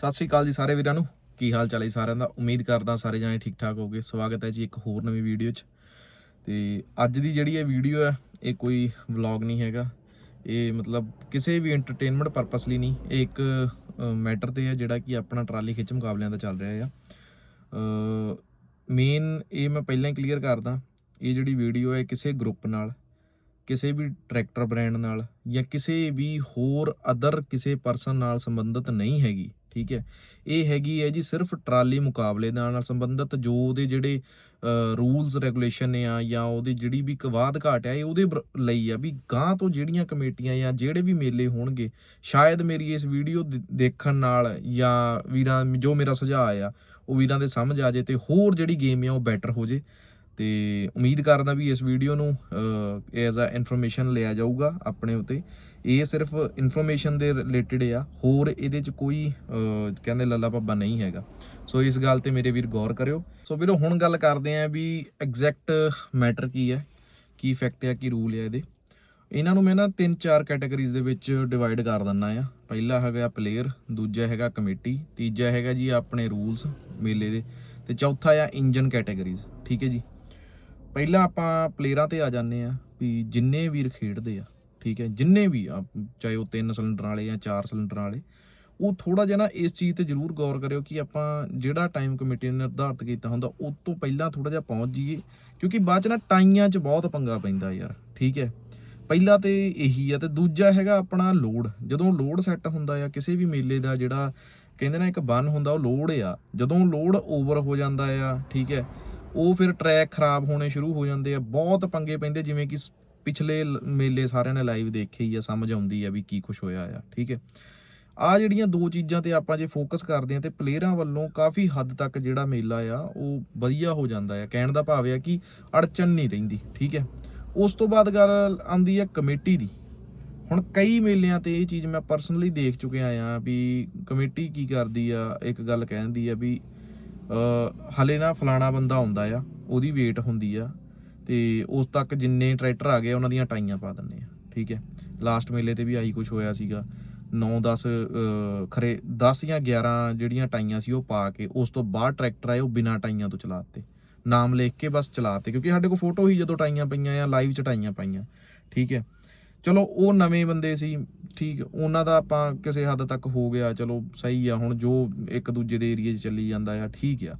ਸਤਿ ਸ਼੍ਰੀ ਅਕਾਲ ਜੀ ਸਾਰੇ ਵੀਰਾਂ ਨੂੰ। ਕੀ ਹਾਲ ਚਾਲ ਹੈ ਸਾਰਿਆਂ ਦਾ? ਉਮੀਦ ਕਰਦਾ ਸਾਰੇ ਜਾਣੇ ਠੀਕ ਠਾਕ ਹੋਗੇ। ਸਵਾਗਤ ਹੈ ਜੀ ਇੱਕ ਹੋਰ ਨਵੀਂ ਵੀਡੀਓ 'ਚ। ਤੇ ਅੱਜ ਦੀ ਜਿਹੜੀ ਇਹ ਵੀਡੀਓ ਹੈ, ਇਹ ਕੋਈ ਵਲੌਗ ਨਹੀਂ ਹੈਗਾ। ਇਹ ਮਤਲਬ ਕਿਸੇ ਵੀ ਐਂਟਰਟੇਨਮੈਂਟ ਪਰਪਸ ਲਈ ਨਹੀਂ। ਇਹ ਇੱਕ ਮੈਟਰ ਤੇ ਹੈ ਜਿਹੜਾ ਕਿ ਆਪਣਾ ਟਰਾਲੀ ਖਿੱਚ ਮੁਕਾਬਲਿਆਂ ਦਾ ਚੱਲ ਰਿਹਾ ਆ। ਮੇਨ ਇਹ ਮੈਂ ਪਹਿਲਾਂ ਹੀ ਕਲੀਅਰ ਕਰਦਾ। ਇਹ ਜਿਹੜੀ ਵੀਡੀਓ ਹੈ ਕਿਸੇ ਗਰੁੱਪ ਨਾਲ, ਕਿਸੇ ਵੀ ਟਰੈਕਟਰ ਬ੍ਰਾਂਡ ਨਾਲ ਜਾਂ ਕਿਸੇ ਵੀ ਹੋਰ ਅਦਰ ਕਿਸੇ ਪਰਸਨ ਨਾਲ ਸੰਬੰਧਿਤ ਨਹੀਂ ਹੈਗੀ। ਠੀਕ ਹੈ। ਇਹ ਹੈਗੀ ਹੈ ਜੀ ਸਿਰਫ ਟਰਾਲੀ ਮੁਕਾਬਲੇ ਨਾਲ ਸੰਬੰਧਿਤ ਜੋ ਉਹਦੇ ਜਿਹੜੇ ਰੂਲਸ ਰੈਗੂਲੇਸ਼ਨ ਨੇ ਆ ਜਾਂ ਉਹਦੀ ਜਿਹੜੀ ਵੀ ਕਵਾਦ ਘਾਟ ਆ, ਇਹ ਉਹਦੇ ਬਰ- ਲਈ ਆ ਵੀ ਗਾਂ ਤੋਂ ਜਿਹੜੀਆਂ ਕਮੇਟੀਆਂ ਜਾਂ ਜਿਹੜੇ ਵੀ ਮੇਲੇ ਹੋਣਗੇ, ਸ਼ਾਇਦ ਮੇਰੀ ਇਸ ਵੀਡੀਓ ਦੇਖਣ ਨਾਲ ਜਾਂ ਵੀਰਾਂ, ਜੋ ਮੇਰਾ ਸੁਝਾਅ ਆ, ਉਹ ਵੀਰਾਂ ਦੇ ਸਮਝ ਆ ਜੇ ਤੇ ਹੋਰ ਜਿਹੜੀ ਗੇਮ ਆ ਉਹ ਬੈਟਰ ਹੋ ਜੇ ਤੇ ਉਮੀਦ ਕਰਦਾ ਵੀ ਇਸ ਵੀਡੀਓ ਨੂੰ ਐਜ਼ ਅ ਇਨਫੋਰਮੇਸ਼ਨ ਲਿਆ ਜਾਊਗਾ ਆਪਣੇ ਉਤੇ। ਇਹ ਸਿਰਫ ਇਨਫੋਰਮੇਸ਼ਨ ਦੇ ਰਿਲੇਟਡ ਆ, ਹੋਰ ਇਹਦੇ ਚ ਕੋਈ ਕਹਿੰਦੇ ਲੱਲਾ ਪੱਬਾ ਨਹੀਂ ਹੈਗਾ। ਸੋ ਇਸ ਗੱਲ ਤੇ ਮੇਰੇ ਵੀਰ ਗੌਰ ਕਰਿਓ। ਸੋ ਵੀਰੋ, ਹੁਣ ਗੱਲ ਕਰਦੇ ਆਂ ਵੀ ਐਗਜ਼ੈਕਟ ਮੈਟਰ ਕੀ ਹੈ, ਕੀ ਫੈਕਟ ਆ, ਕੀ ਰੂਲ ਆ ਇਹਦੇ। ਇਹਨਾਂ ਨੂੰ ਮੈਂ ਨਾ ਤਿੰਨ ਚਾਰ ਕੈਟਾਗਰੀਜ਼ ਦੇ ਵਿੱਚ ਡਿਵਾਈਡ ਕਰ ਦਿੰਨਾ ਆ। ਪਹਿਲਾ ਹੈਗਾ ਪਲੇਅਰ ਦੂਜਾ ਹੈਗਾ ਕਮੇਟੀ, ਤੀਜਾ ਹੈਗਾ ਜੀ ਆਪਣੇ ਰੂਲਸ ਮੇਲੇ ਦੇ, ਤੇ ਚੌਥਾ ਆ ਇੰਜਨ ਕੈਟਾਗਰੀਜ਼ ਠੀਕ ਹੈ ਜੀ? ਪਹਿਲਾਂ ਆਪਾਂ ਪਲੇਅਰਾਂ ਤੇ ਆ ਜਾਂਦੇ ਆ ਵੀ ਜਿੰਨੇ ਵੀਰ ਖੇਡਦੇ ਆ, ਠੀਕ ਹੈ, ਜਿੰਨੇ ਵੀ ਆ, ਚਾਹੇ ਉਹ ਤਿੰਨ ਸਿਲੰਡਰ ਵਾਲੇ ਜਾਂ ਚਾਰ ਸਿਲੰਡਰ ਵਾਲੇ, ਉਹ ਥੋੜਾ ਜਿਹਾ ਨਾ ਇਸ ਚੀਜ਼ ਤੇ ਜ਼ਰੂਰ ਗੌਰ ਕਰਿਓ ਕਿ ਆਪਾਂ ਜਿਹੜਾ ਟਾਈਮ ਕਮੇਟੀ ਨੇ ਨਿਰਧਾਰਤ ਕੀਤਾ ਹੁੰਦਾ ਉਸ ਤੋਂ ਪਹਿਲਾਂ ਥੋੜਾ ਜਿਹਾ ਪਹੁੰਚ ਜਾਈਏ, ਕਿਉਂਕਿ ਬਾਅਦ ਚ ਨਾ ਟਾਈਆਂ 'ਚ ਬਹੁਤ ਪੰਗਾ ਪੈਂਦਾ ਯਾਰ, ਠੀਕ ਹੈ। ਪਹਿਲਾ ਤੇ ਇਹੀ ਆ ਤੇ ਦੂਜਾ ਹੈਗਾ ਆਪਣਾ ਲੋਡ, ਜਦੋਂ ਲੋਡ ਸੈੱਟ ਹੁੰਦਾ ਆ, ਕਿਸੇ ਵੀ ਮੇਲੇ ਦਾ ਜਿਹੜਾ ਕਹਿੰਦੇ ਨਾ ਇੱਕ ਬੰਨ ਹੁੰਦਾ, ਉਹ ਲੋਡ ਆ, ਜਦੋਂ ਲੋਡ ਓਵਰ ਹੋ ਜਾਂਦਾ ਆ, ਠੀਕ ਹੈ ਉਹ ਫਿਰ ਟਰੈਕ ਖਰਾਬ ਹੋਣੇ ਸ਼ੁਰੂ ਹੋ ਜਾਂਦੇ ਆ, ਬਹੁਤ ਪੰਗੇ ਪੈਂਦੇ, ਜਿਵੇਂ ਕਿ ਪਿਛਲੇ ਮੇਲੇ ਸਾਰਿਆਂ ਨੇ ਲਾਈਵ ਦੇਖੇ ਹੀ ਆ, ਸਮਝ ਆਉਂਦੀ ਆ ਵੀ ਕੀ ਕੁਝ ਹੋਇਆ ਆ, ਠੀਕ ਹੈ। ਆ ਜਿਹੜੀਆਂ ਦੋ ਚੀਜ਼ਾਂ ਤੇ ਆਪਾਂ ਜੇ ਫੋਕਸ ਕਰਦੇ ਆ ਤੇ ਪਲੇਅਰਾਂ ਵੱਲੋਂ ਕਾਫੀ ਹੱਦ ਤੱਕ ਜਿਹੜਾ ਮੇਲਾ ਆ, ਉਹ ਵਧੀਆ ਹੋ ਜਾਂਦਾ ਆ। ਕਹਿਣ ਦਾ ਭਾਵ ਆ ਕਿ ਅੜਚਨ ਨਹੀਂ ਰਹਿੰਦੀ, ਠੀਕ ਹੈ। ਉਸ ਤੋਂ ਬਾਅਦ ਗੱਲ ਆਉਂਦੀ ਆ ਕਮੇਟੀ ਦੀ। ਹੁਣ ਕਈ ਮੇਲਿਆਂ ਤੇ ਇਹ ਚੀਜ਼ ਮੈਂ ਪਰਸਨਲੀ ਦੇਖ ਚੁੱਕਿਆ ਆ ਵੀ ਕਮੇਟੀ ਕੀ ਕਰਦੀ ਆ, ਇੱਕ ਗੱਲ ਕਹਿੰਦੀ ਆ ਵੀ ਹਲੇ ਨਾ ਫਲਾਣਾ ਬੰਦਾ ਆਉਂਦਾ ਆ, ਉਹਦੀ ਵੇਟ ਹੁੰਦੀ ਆ, ਤੇ ਉਸ ਤੱਕ ਜਿੰਨੇ ਟਰੈਕਟਰ ਆ ਗਏ, ਉਹਨਾਂ ਦੀਆਂ ਟਾਈਆਂ ਪਾ ਦਿੰਨੇ ਆ, ਠੀਕ ਹੈ। ਲਾਸਟ ਮੇਲੇ ਤੇ ਵੀ ਆਹੀ ਕੁਝ ਹੋਇਆ ਸੀਗਾ 9 10 ਖਰੇ 10 ਜਾਂ 11 ਜਿਹੜੀਆਂ ਟਾਈਆਂ ਸੀ, ਉਹ ਪਾ ਕੇ, ਉਸ ਤੋਂ ਬਾਅਦ ਟਰੈਕਟਰ ਆਏ, ਉਹ ਬਿਨਾਂ ਟਾਈਆਂ ਤੋਂ ਚਲਾਤੇ। ਨਾਮ ਲਿਖ ਕੇ ਬਸ ਚਲਾਤੇ, ਕਿਉਂਕਿ ਸਾਡੇ ਕੋਲ ਫੋਟੋ ਹੀ ਜਦੋਂ ਟਾਈਆਂ ਪਈਆਂ ਆ ਲਾਈਵ ਚ ਟਾਈਆਂ ਪਾਈਆਂ, ਠੀਕ ਹੈ। ਚਲੋ ਉਹ ਨਵੇਂ ਬੰਦੇ ਸੀ, ਠੀਕ, ਉਹਨਾਂ ਦਾ ਆਪਾਂ ਕਿਸੇ ਹੱਦ ਤੱਕ ਹੋ ਗਿਆ, ਚਲੋ ਸਹੀ ਆ, ਹੁਣ ਜੋ ਇੱਕ ਦੂਜੇ ਦੇ ਏਰੀਏ 'ਚ ਚੱਲੀ ਜਾਂਦਾ ਆ, ਠੀਕ ਆ।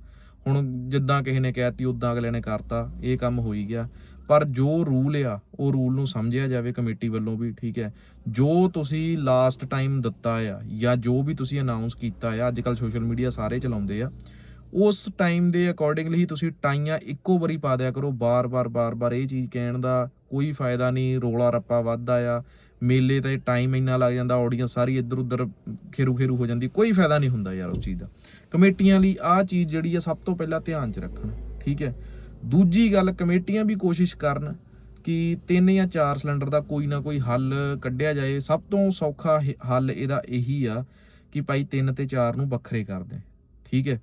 ਹੁਣ ਜਿੱਦਾਂ ਕਿਸੇ ਨੇ ਕਹਿਤੀ ਉਦਾਂ ਅਗਲੇ ਨੇ ਕਰਤਾ, ਇਹ ਕੰਮ ਹੋਈ ਗਿਆ। ਪਰ ਜੋ ਰੂਲ ਆ, ਉਹ ਰੂਲ ਨੂੰ ਸਮਝਿਆ ਜਾਵੇ ਕਮੇਟੀ ਵੱਲੋਂ ਵੀ, ਠੀਕ ਹੈ। ਜੋ ਤੁਸੀਂ ਲਾਸਟ ਟਾਈਮ ਦਿੱਤਾ ਆ, ਜਾਂ ਜੋ ਵੀ ਤੁਸੀਂ ਅਨਾਉਂਸ ਕੀਤਾ ਆ, ਅੱਜ ਕੱਲ ਸੋਸ਼ਲ ਮੀਡੀਆ ਸਾਰੇ ਚਲਾਉਂਦੇ ਆ ਉਸ ਟਾਈਮ ਦੇ ਅਕੋਰਡਿੰਗਲੀ ਤੁਸੀਂ ਟਾਈਆਂ ਇੱਕੋ ਵਾਰੀ ਪਾ ਦਿਆ ਕਰੋ। ਬਾਰ-ਬਾਰ ਬਾਰ-ਬਾਰ ਇਹ ਚੀਜ਼ ਕਹਿਣ ਦਾ ਕੋਈ ਫਾਇਦਾ ਨਹੀਂ, ਰੋਲਾ ਰੱਪਾ ਵੱਧਦਾ ਆ ਮੇਲੇ ਤੇ ਟਾਈਮ ਇੰਨਾ ਲੱਗ ਜਾਂਦਾ ਆਡੀਅנס ਸਾਰੀ ਇੱਧਰ ਉੱਧਰ ਖੇਰੂ ਖੇਰੂ ਹੋ ਜਾਂਦੀ, ਕੋਈ ਫਾਇਦਾ ਨਹੀਂ ਹੁੰਦਾ ਯਾਰ ਉਸ ਚੀਜ਼ ਦਾ। ਕਮੇਟੀਆਂ ਲਈ ਆਹ ਚੀਜ਼ ਜਿਹੜੀ ਆ ਸਭ ਤੋਂ ਪਹਿਲਾਂ ਧਿਆਨ 'ਚ ਰੱਖਣ, ਠੀਕ ਹੈ? ਦੂਜੀ ਗੱਲ, ਕਮੇਟੀਆਂ ਵੀ ਕੋਸ਼ਿਸ਼ ਕਰਨ ਕਿ ਤਿੰਨ ਜਾਂ ਚਾਰ ਸਿਲੰਡਰ ਦਾ ਕੋਈ ਨਾ ਕੋਈ ਹੱਲ ਕੱਢਿਆ ਜਾਏ। ਸਭ ਤੋਂ ਸੌਖਾ ਹੱਲ ਇਹਦਾ ਇਹੀ ਆ ਕਿ ਭਾਈ ਤਿੰਨ ਤੇ ਚਾਰ ਨੂੰ ਵੱਖਰੇ ਕਰ ਦੇ ਠੀਕ ਹੈ?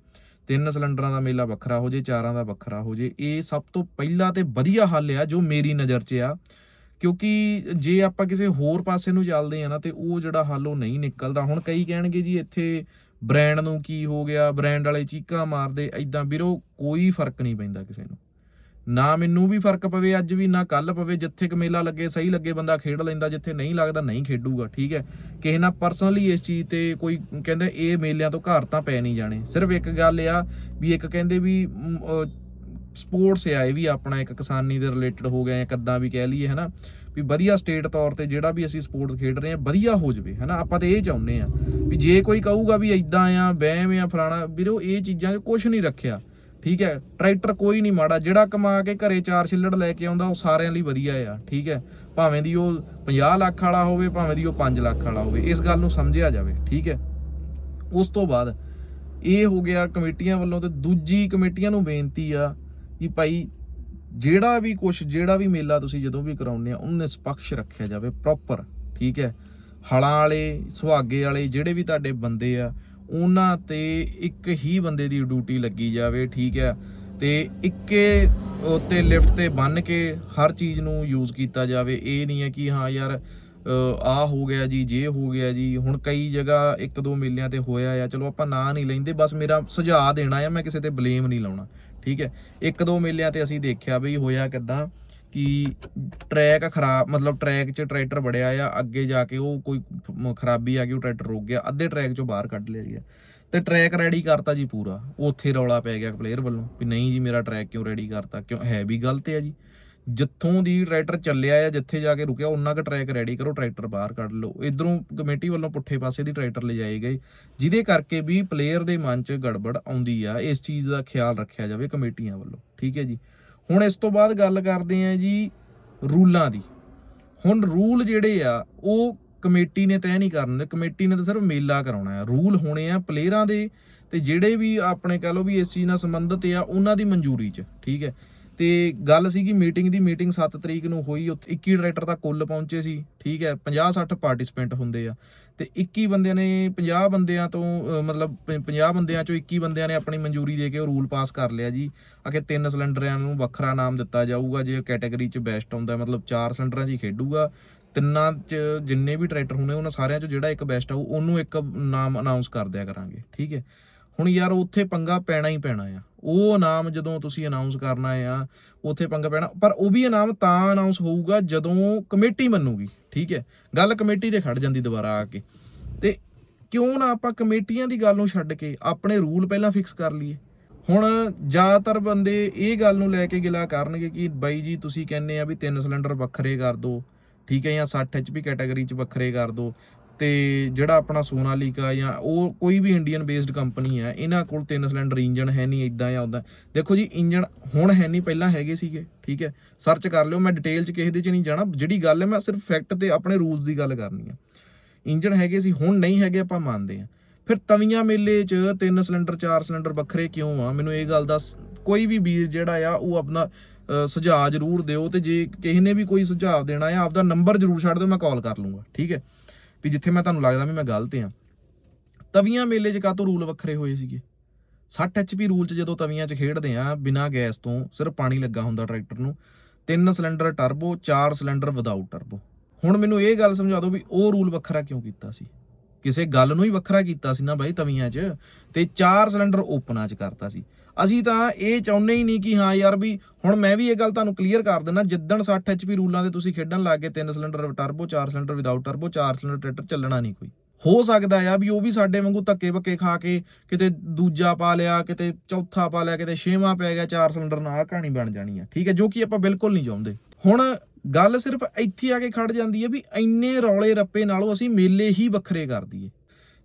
ਤਿੰਨ ਸਿਲੰਡਰਾਂ ਦਾ ਮੇਲਾ ਵੱਖਰਾ ਹੋ ਜੇ, ਚਾਰਾਂ ਦਾ ਵੱਖਰਾ ਹੋ ਜੇ, ਇਹ ਸਭ ਤੋਂ ਪਹਿਲਾ ਤੇ ਵਧੀਆ ਹੱਲ ਆ ਜੋ ਮੇਰੀ ਨਜ਼ਰ 'ਚ ਆ। ਕਿਉਂਕਿ ਜੇ ਆਪਾਂ ਕਿਸੇ ਹੋਰ ਪਾਸੇ ਨੂੰ ਚੱਲਦੇ ਆ ਨਾ ਤੇ ਉਹ ਜਿਹੜਾ ਹੱਲ ਉਹ ਨਹੀਂ ਨਿਕਲਦਾ। ਹੁਣ ਕਈ ਕਹਿਣਗੇ ਜੀ ਇੱਥੇ ਬ੍ਰਾਂਡ ਨੂੰ ਕੀ ਹੋ ਗਿਆ, ਬ੍ਰਾਂਡ ਵਾਲੇ ਚੀਕਾਂ ਮਾਰਦੇ ਐਦਾਂ ਵੀਰੋ ਕੋਈ ਫ਼ਰਕ ਨਹੀਂ ਪੈਂਦਾ ਕਿਸੇ ਨੂੰ। ਨਾ ਮੈਨੂੰ ਵੀ ਫ਼ਰਕ ਪਵੇ, ਅੱਜ ਵੀ, ਨਾ ਕੱਲ ਪਵੇ, ਜਿੱਥੇ ਕ ਮੇਲਾ ਲੱਗੇ, ਸਹੀ ਲੱਗੇ, ਬੰਦਾ ਖੇਡ ਲੈਂਦਾ, ਜਿੱਥੇ ਨਹੀਂ ਲੱਗਦਾ, ਨਹੀਂ ਖੇਡੂਗਾ, ਠੀਕ ਹੈ। ਕਿਸੇ ਨਾਲ ਪਰਸਨਲੀ ਇਸ ਚੀਜ਼ ਤੇ ਕੋਈ ਕਹਿੰਦੇ ਇਹ ਮੇਲਿਆਂ ਤੋਂ ਘਰ ਤਾਂ ਪੈ ਨਹੀਂ ਜਾਣੇ। ਸਿਰਫ ਇੱਕ ਗੱਲ ਆ ਵੀ ਇੱਕ ਕਹਿੰਦੇ ਵੀ ਸਪੋਰਟਸ ਆ, ਇਹ ਵੀ ਆਪਣਾ ਇੱਕ ਕਿਸਾਨੀ ਦੇ ਰਿਲੇਟਡ ਹੋ ਗਿਆ ਜਾਂ ਕੱਦਾਂ ਵੀ ਕਹਿ ਲਈਏ, ਹਨਾ। ਵੀ ਵਧੀਆ ਸਟੇਟ ਤੌਰ ਤੇ ਜਿਹੜਾ ਵੀ ਅਸੀਂ ਸਪੋਰਟਸ ਖੇਡ ਰਹੇ ਆ, ਵਧੀਆ ਹੋ ਜਾਵੇ, ਹਨਾ। ਆਪਾਂ ਤੇ ਇਹ ਚਾਹੁੰਦੇ ਆ ਵੀ ਜੇ ਕੋਈ ਕਹੂਗਾ ਵੀ ਇਦਾਂ ਆ, ਵਹਿਮ ਆ, ਫਲਾਣਾ, ਵੀਰੋ, ਇਹ ਚੀਜ਼ਾਂ 'ਚ ਕੁਝ ਨਹੀਂ ਰੱਖਿਆ। ਠੀਕ ਹੈ, ਟਰੈਕਟਰ ਕੋਈ ਨਹੀਂ ਮਾੜਾ, ਜਿਹੜਾ ਕਮਾ ਕੇ ਘਰੇ ਚਾਰ ਛਿੱਲੜ ਲੈ ਕੇ ਆਉਂਦਾ ਉਹ ਸਾਰਿਆਂ ਲਈ ਵਧੀਆ ਆ, ਠੀਕ ਹੈ। ਭਾਵੇਂ ਦੀ ਉਹ 50 ਲੱਖ ਵਾਲਾ ਹੋਵੇ, ਭਾਵੇਂ ਦੀ ਉਹ 5 ਲੱਖ ਵਾਲਾ ਹੋਵੇ, ਇਸ ਗੱਲ ਨੂੰ ਸਮਝਿਆ ਜਾਵੇ, ਠੀਕ ਹੈ। ਉਸ ਤੋਂ ਬਾਅਦ ਇਹ ਹੋ ਗਿਆ ਕਮੇਟੀਆਂ ਵੱਲੋਂ ਤੇ ਦੂਜੀ ਕਮੇਟੀਆਂ ਨੂੰ ਬੇਨਤੀ ਆ ਕਿ ਭਾਈ ਜਿਹੜਾ ਵੀ ਕੁਝ ਜਿਹੜਾ ਵੀ ਮੇਲਾ ਤੁਸੀਂ ਜਦੋਂ ਵੀ ਕਰਾਉਂਦੇ ਆ, ਉਹਨੂੰ ਨਿਸ਼ਪਕਸ਼ ਰੱਖਿਆ ਜਾਵੇ ਪ੍ਰੋਪਰ ਠੀਕ ਹੈ। ਹਲਾਂ ਵਾਲੇ, ਸੁਹਾਗੇ ਵਾਲੇ, ਜਿਹੜੇ ਵੀ ਤੁਹਾਡੇ ਬੰਦੇ ਆ ਉਹਨਾਂ ਤੇ ਇੱਕ ਹੀ ਬੰਦੇ ਦੀ ਡਿਊਟੀ ਲੱਗੀ ਜਾਵੇ, ਠੀਕ ਹੈ। ਤੇ ਇੱਕੇ ਉੱਤੇ ਲਿਫਟ ਤੇ ਬੰਨ ਕੇ ਹਰ ਚੀਜ਼ ਨੂੰ ਯੂਜ਼ ਕੀਤਾ ਜਾਵੇ। ਇਹ ਨਹੀਂ ਹੈ ਕਿ ਹਾਂ ਯਾਰ ਆ ਹੋ ਗਿਆ ਜੀ, ਜੇ ਹੋ ਗਿਆ ਜੀ, ਹੁਣ ਕਈ ਜਗ੍ਹਾ ਇੱਕ ਦੋ ਮੇਲਿਆਂ ਤੇ ਹੋਇਆ ਆ। ਚਲੋ ਆਪਾਂ ਨਾਂ ਨਹੀਂ ਲੈਂਦੇ, ਬਸ ਮੇਰਾ ਸੁਝਾਅ ਦੇਣਾ ਆ, ਮੈਂ ਕਿਸੇ ਤੇ ਬਲੇਮ ਨਹੀਂ ਲਾਉਣਾ, ਠੀਕ ਹੈ। ਇੱਕ ਦੋ ਮੇਲਿਆਂ ਤੇ ਅਸੀਂ ਦੇਖਿਆ ਵੀ ਹੋਇਆ ਕਿਦਾਂ। ਕਿ ਟਰੈਕ ਖਰਾਬ, ਮਤਲਬ ਟਰੈਕ 'ਚ ਟਰੈਕਟਰ ਵੜਿਆ ਆ, ਅੱਗੇ ਜਾ ਕੇ ਉਹ ਕੋਈ ਖਰਾਬੀ ਆ ਗਈ, ਉਹ ਟਰੈਕਟਰ ਰੁਕ ਗਿਆ, ਅੱਧੇ ਟਰੈਕ 'ਚੋਂ ਬਾਹਰ ਕੱਢ ਲਿਆ ਗਿਆ ਤੇ ਟਰੈਕ ਰੈਡੀ ਕਰਤਾ ਜੀ ਪੂਰਾ। ਉੱਥੇ ਰੌਲਾ ਪੈ ਗਿਆ ਪਲੇਅਰ ਵੱਲੋਂ ਵੀ ਨਹੀਂ ਜੀ, ਮੇਰਾ ਟਰੈਕ ਕਿਉਂ ਰੈਡੀ ਕਰਤਾ? ਕਿਉਂ? ਹੈ ਵੀ ਗਲਤ ਹੈ ਜੀ। ਜਿੱਥੋਂ ਦੀ ਟਰੈਕਟਰ ਚੱਲਿਆ ਆ, ਜਿੱਥੇ ਜਾ ਕੇ ਰੁਕਿਆ, ਉਹਨਾਂ ਕ ਟਰੈਕ ਰੈਡੀ ਕਰੋ ਟਰੈਕਟਰ ਬਾਹਰ ਕੱਢ ਲਓ। ਇਧਰੋਂ ਕਮੇਟੀ ਵੱਲੋਂ ਪੁੱਠੇ ਪਾਸੇ ਦੀ ਟਰੈਕਟਰ ਲਿਜਾਏ ਗਏ, ਜਿਹਦੇ ਕਰਕੇ ਵੀ ਪਲੇਅਰ ਦੇ ਮਨ 'ਚ ਗੜਬੜ ਆਉਂਦੀ ਆ। ਇਸ ਚੀਜ਼ ਦਾ ਖਿਆਲ ਰੱਖਿਆ ਜਾਵੇ ਕਮੇਟੀਆਂ ਵੱਲੋਂ। ਠੀਕ ਹੈ ਜੀ? ਹੁਣ ਇਸ ਤੋਂ ਬਾਅਦ ਗੱਲ ਕਰਦੇ ਆ ਜੀ ਰੂਲਾਂ ਦੀ। ਹੁਣ ਰੂਲ ਜਿਹੜੇ ਆ, ਉਹ ਕਮੇਟੀ ਨੇ ਤੈਅ ਨਹੀਂ ਕਰਨੇ ਕਮੇਟੀ ਨੇ ਤਾਂ ਸਿਰਫ ਮੇਲਾ ਕਰਾਉਣਾ ਆ ਰੂਲ ਹੋਣੇ ਆ ਪਲੇਅਰਾਂ ਦੇ ਤੇ ਜਿਹੜੇ ਵੀ ਆਪਣੇ ਕਹ ਲਓ ਵੀ ਇਸ ਚੀਜ਼ ਨਾਲ ਸੰਬੰਧਿਤ ਆ, ਉਹਨਾਂ ਦੀ ਮਨਜ਼ੂਰੀ 'ਚ, ਠੀਕ ਹੈ। ਤੇ ਗੱਲ ਸੀਗੀ ਮੀਟਿੰਗ ਦੀ ਮੀਟਿੰਗ 7 ਤਰੀਕ ਨੂੰ ਹੋਈ ਉੱਥੇ 21 ਡਾਇਰੈਕਟਰ ਤਾਂ ਕੁੱਲ ਪਹੁੰਚੇ ਸੀ ਠੀਕ ਹੈ 50 60 ਪਾਰਟਿਸਪੈਂਟ ਹੁੰਦੇ ਆ। ਤੇ 21 ਬੰਦਿਆਂ ਨੇ 50 ਬੰਦਿਆਂ ਤੋਂ ਅਹ, ਮਤਲਬ 50 ਬੰਦਿਆਂ ਚੋਂ 21 ਬੰਦਿਆਂ ਨੇ ਆਪਣੀ ਮਨਜ਼ੂਰੀ ਦੇ ਕੇ ਉਹ ਰੂਲ ਪਾਸ ਕਰ ਲਿਆ ਜੀ। ਅਗੇ ਤਿੰਨ ਸਿਲੰਡਰਾਂ ਨੂੰ ਵੱਖਰਾ ਨਾਮ ਦਿੱਤਾ ਜਾਊਗਾ ਜੇ ਕੈਟਾਗਰੀ 'ਚ ਬੈਸਟ ਆਉਂਦਾ ਮਤਲਬ ਚਾਰ ਸਿਲੰਡਰਾਂ 'ਚ ਹੀ ਖੇਡੂਗਾ। ਤਿੰਨਾਂ 'ਚ ਜਿੰਨੇ ਵੀ ਟਰੈਕਟਰ ਹੋਣੇ ਉਹਨਾਂ ਸਾਰਿਆਂ 'ਚੋਂ ਜਿਹੜਾ ਇੱਕ ਬੈਸਟ ਆਊ ਉਹਨੂੰ ਇੱਕ ਨਾਮ ਅਨਾਉਂਸ ਕਰ ਦਿਆ ਕਰਾਂਗੇ ਠੀਕ ਹੈ। ਹੁਣ ਯਾਰ ਉੱਥੇ ਪੰਗਾ ਪੈਣਾ ਹੀ ਪੈਣਾ ਆ। ਉਹ ਨਾਮ ਜਦੋਂ ਤੁਸੀਂ ਅਨਾਉਂਸ ਕਰਨਾ ਆ, ਉੱਥੇ ਪੰਗਾ ਪੈਣਾ। ਪਰ ਉਹ ਵੀ ਇਨਾਮ ਤਾਂ ਅਨਾਉਂਸ ਹੋਊਗਾ ਜਦੋਂ ਕਮੇਟੀ ਮੰਨੂਗੀ, ਠੀਕ ਹੈ? ਗੱਲ ਕਮੇਟੀ ਤੇ ਖੜ ਜਾਂਦੀ ਦੁਬਾਰਾ ਆ ਕੇ। ਤੇ ਕਿਉਂ ਨਾ ਆਪਾਂ ਕਮੇਟੀਆਂ ਦੀ ਗੱਲ ਨੂੰ ਛੱਡ ਕੇ ਆਪਣੇ ਰੂਲ ਪਹਿਲਾਂ ਫਿਕਸ ਕਰ ਲਈਏ। ਹੁਣ ਜ਼ਿਆਦਾਤਰ ਬੰਦੇ ਇਹ ਗੱਲ ਨੂੰ ਲੈ ਕੇ ਗਿਲਾ ਕਰਨਗੇ ਕਿ ਬਾਈ ਜੀ ਤੁਸੀਂ ਕਹਿੰਦੇ ਆ ਵੀ ਤਿੰਨ ਸਿਲੰਡਰ ਵੱਖਰੇ ਕਰ ਦਿਓ, ਠੀਕ ਹੈ? ਜਾਂ 60 ਐਚਪੀ ਕੈਟਾਗਰੀ ਚ ਵੱਖਰੇ ਕਰ ਦਿਓ। ਤੇ ਜਿਹੜਾ ਆਪਣਾ ਸੋਨਾਲੀਕਾ ਜਾਂ ਉਹ ਕੋਈ ਵੀ ਇੰਡੀਅਨ ਬੇਸਡ ਕੰਪਨੀ ਹੈ, ਇਹਨਾਂ ਕੋਲ ਤਿੰਨ ਸਿਲੰਡਰ ਇੰਜਨ ਹੈ ਨਹੀਂ ਇਦਾਂ ਜਾਂ ਉਦਾਂ ਦੇਖੋ ਜੀ ਇੰਜਨ ਹੁਣ ਹੈ ਨਹੀਂ, ਪਹਿਲਾਂ ਹੈਗੇ ਸੀਗੇ, ਠੀਕ ਹੈ? ਸਰਚ ਕਰ ਲਿਓ, ਮੈਂ ਡਿਟੇਲ ਚ ਕਿਸੇ ਦੇ ਚ ਨਹੀਂ ਜਾਣਾ। ਜਿਹੜੀ ਗੱਲ ਹੈ, ਮੈਂ ਸਿਰਫ ਫੈਕਟ ਤੇ ਆਪਣੇ ਰੂਲਸ ਦੀ ਗੱਲ ਕਰਨੀ ਹੈ। ਇੰਜਨ ਹੈਗੇ ਸੀ, ਹੁਣ ਨਹੀਂ ਹੈਗੇ, ਆਪਾਂ ਮੰਨਦੇ ਆ ਫਿਰ ਤਵੀਆਂ ਮੇਲੇ 'ਚ ਤਿੰਨ ਸਿਲੰਡਰ ਚਾਰ ਸਿਲੰਡਰ ਵੱਖਰੇ ਕਿਉਂ ਆ? ਮੈਨੂੰ ਇਹ ਗੱਲ ਦਾ ਕੋਈ ਵੀ ਵੀਰ ਜਿਹੜਾ ਆ, ਉਹ ਆਪਣਾ ਸੁਝਾਅ ਜ਼ਰੂਰ ਦਿਓ ਤੇ ਜੇ ਕਿਸੇ ਨੇ ਵੀ ਕੋਈ ਸੁਝਾਅ ਦੇਣਾ ਆ, ਆਪਦਾ ਨੰਬਰ ਜ਼ਰੂਰ ਛੱਡ ਦਿਓ, ਮੈਂ ਕਾਲ ਕਰ ਲੂੰਗਾ, ਠੀਕ ਹੈ? ਵੀ ਜਿੱਥੇ ਮੈਂ ਤੁਹਾਨੂੰ ਲੱਗਦਾ ਵੀ ਮੈਂ ਗਲਤ ਆ ਤਵੀਆਂ ਮੇਲੇ 'ਚ ਕਾਹਤੋਂ ਰੂਲ ਵੱਖਰੇ ਹੋਏ ਸੀਗੇ? 60 ਐਚਪੀ ਰੂਲ 'ਚ ਜਦੋਂ ਤਵੀਆਂ 'ਚ ਖੇਡਦੇ ਆ, ਬਿਨਾ ਗੈਸ ਤੋਂ ਸਿਰਫ ਪਾਣੀ ਲੱਗਾ ਹੁੰਦਾ ਟਰੈਕਟਰ ਨੂੰ, ਤਿੰਨ ਸਿਲੰਡਰ ਟਰਬੋ ਚਾਰ ਸਿਲੰਡਰ ਵਿਦਆਊਟ ਟਰਬੋ ਹੁਣ ਮੈਨੂੰ ਇਹ ਗੱਲ ਸਮਝਾ ਦਿਓ ਵੀ ਉਹ ਰੂਲ ਵੱਖਰਾ ਕਿਉਂ ਕੀਤਾ ਸੀ? ਕਿਸੇ ਗੱਲ ਨੂੰ ਹੀ ਵੱਖਰਾ ਕੀਤਾ ਸੀ ਨਾ ਬਾਈ ਤਵੀਆਂ 'ਚ ਤੇ ਚਾਰ ਸਿਲੰਡਰ ਓਪਨਾਂ 'ਚ ਕਰਤਾ ਸੀ। ਅਸੀਂ ਤਾਂ ਇਹ ਚਾਹੁੰਦੇ ਹੀ ਨਹੀਂ ਕਿ ਹਾਂ ਯਾਰ ਵੀ ਹੁਣ ਮੈਂ ਵੀ ਇਹ ਗੱਲ ਤੁਹਾਨੂੰ ਕਲੀਅਰ ਕਰ ਦਿੰਦਾ, ਜਿੱਦਣ 60 ਐਚਪੀ ਰੂਲਾਂ ਦੇ ਤੁਸੀਂ ਖੇਡਣ ਲੱਗ ਗਏ, ਤਿੰਨ ਸਿਲੰਡਰ ਟਰਬੋ ਚਾਰ ਸਿਲੰਡਰ ਵਿਦਆਊਟ ਟਰਬੋ ਚਾਰ ਸਿਲੰਡਰ ਟਰੈਕਟਰ ਚੱਲਣਾ ਨਹੀਂ ਕੋਈ। ਹੋ ਸਕਦਾ ਆ ਵੀ ਉਹ ਵੀ ਸਾਡੇ ਵਾਂਗੂ ਧੱਕੇ ਬੱਕੇ ਖਾ ਕੇ ਕਿਤੇ ਦੂਜਾ ਪਾ ਲਿਆ, ਕਿਤੇ ਚੌਥਾ ਪਾ ਲਿਆ, ਕਿਤੇ ਛੇਵਾਂ ਪੈ ਗਿਆ, ਚਾਰ ਸਿਲੰਡਰ ਨਾਲ ਕਹਾਣੀ ਬਣ ਜਾਣੀ ਆ, ਠੀਕ ਹੈ, ਜੋ ਕਿ ਆਪਾਂ ਬਿਲਕੁਲ ਨਹੀਂ ਚਾਹੁੰਦੇ। ਹੁਣ ਗੱਲ ਸਿਰਫ ਇੱਥੇ ਆ ਕੇ ਖੜ ਜਾਂਦੀ ਹੈ ਵੀ ਇੰਨੇ ਰੌਲੇ ਰੱਪੇ ਨਾਲੋਂ ਅਸੀਂ ਮੇਲੇ ਹੀ ਵੱਖਰੇ ਕਰ ਦਈਏ।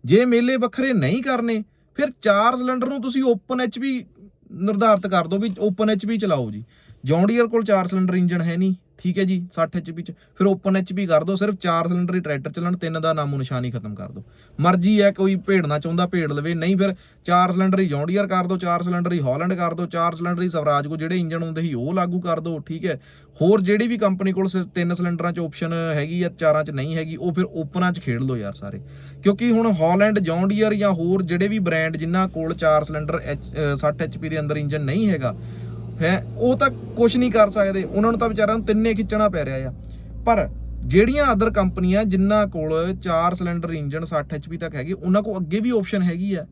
ਜੇ ਮੇਲੇ ਵੱਖਰੇ ਨਹੀਂ ਕਰਨੇ, ਫਿਰ ਚਾਰ ਸਿਲੰਡਰ ਨੂੰ ਤੁਸੀਂ ਓਪਨ ਐਚਪੀ ਨਿਰਧਾਰਤ ਕਰ ਦਿਓ ਵੀ ਓਪਨ ਐਚਪੀ ਚਲਾਓ ਜੀ। ਜੌਂਡੀਅਰ ਕੋਲ ਚਾਰ ਸਿਲੰਡਰ ਇੰਜਨ ਹੈ ਨਹੀਂ। ਠੀਕ ਹੈ ਜੀ 60 ਐਚਪੀ ਚ ਫਿਰ ਓਪਨ ਐਚਪੀ ਕਰ ਦਿਓ ਸਿਰਫ ਚਾਰ ਸਿਲੰਡਰ ਹੀ ਟਰੈਕਟਰ ਚੱਲਣ, ਤਿੰਨ ਦਾ ਨਾਮੋ ਨਿਸ਼ਾਨ ਹੀ ਖਤਮ ਕਰ ਦਿਓ ਮਰਜ਼ੀ ਹੈ, ਕੋਈ ਭੇੜਨਾ ਚਾਹੁੰਦਾ ਭੇੜ ਲਵੇ। ਨਹੀਂ ਫਿਰ ਚਾਰ ਸਿਲੰਡਰ ਹੀ ਜੌਂਡੀਅਰ ਕਰ ਦਿਓ ਚਾਰ ਸਿਲੰਡਰ ਹੀ ਹਾਲੈਂਡ ਕਰ ਦਿਓ ਚਾਰ ਸਿਲੰਡਰ ਹੀ ਸਵਰਾਜ ਕੋ ਜਿਹੜੇ ਇੰਜਨ ਹੁੰਦੇ ਸੀ, ਉਹ ਲਾਗੂ ਕਰ ਦਿਓ ਠੀਕ ਹੈ। ਹੋਰ ਜਿਹੜੀ ਵੀ ਕੰਪਨੀ ਕੋਲ ਸਿਰਫ ਤਿੰਨ ਸਿਲੰਡਰਾਂ ਚ ਆਪਸ਼ਨ ਹੈਗੀ ਆ, ਚਾਰਾਂ ਚ ਨਹੀਂ ਹੈਗੀ, ਉਹ ਫਿਰ ਓਪਨਾਂ ਚ ਖੇਡ ਲਓ ਯਾਰ ਸਾਰੇ। ਕਿਉਂਕਿ ਹੁਣ ਹਾਲੈਂਡ ਜੌਂਡੀਅਰ ਜਾਂ ਹੋਰ ਜਿਹੜੇ ਵੀ ਬ੍ਰਾਂਡ ਜਿਨ੍ਹਾਂ ਕੋਲ ਚਾਰ ਸਿਲੰਡਰ 60 ਐਚਪੀ ਦੇ ਅੰਦਰ ਇੰਜਨ ਨਹੀਂ ਹੈਗਾ ਹੈ, ਉਹ ਤਾਂ ਕੁਝ ਨਹੀਂ ਕਰ ਸਕਦੇ। ਉਹਨਾਂ ਨੂੰ ਤਾਂ ਵਿਚਾਰਿਆਂ ਨੂੰ ਤਿੰਨੇ ਖਿੱਚਣਾ ਪੈ ਰਿਹਾ ਆ। ਪਰ ਜਿਹੜੀਆਂ ਅਦਰ ਕੰਪਨੀਆਂ ਜਿਨ੍ਹਾਂ ਕੋਲ 4 ਸਿਲੰਡਰ ਇੰਜਨ 60 ਐਚਪੀ ਤੱਕ ਹੈਗੀ, ਉਹਨਾਂ ਕੋਲ ਅੱਗੇ ਵੀ ਆਪਸ਼ਨ ਹੈਗੀ ਆ।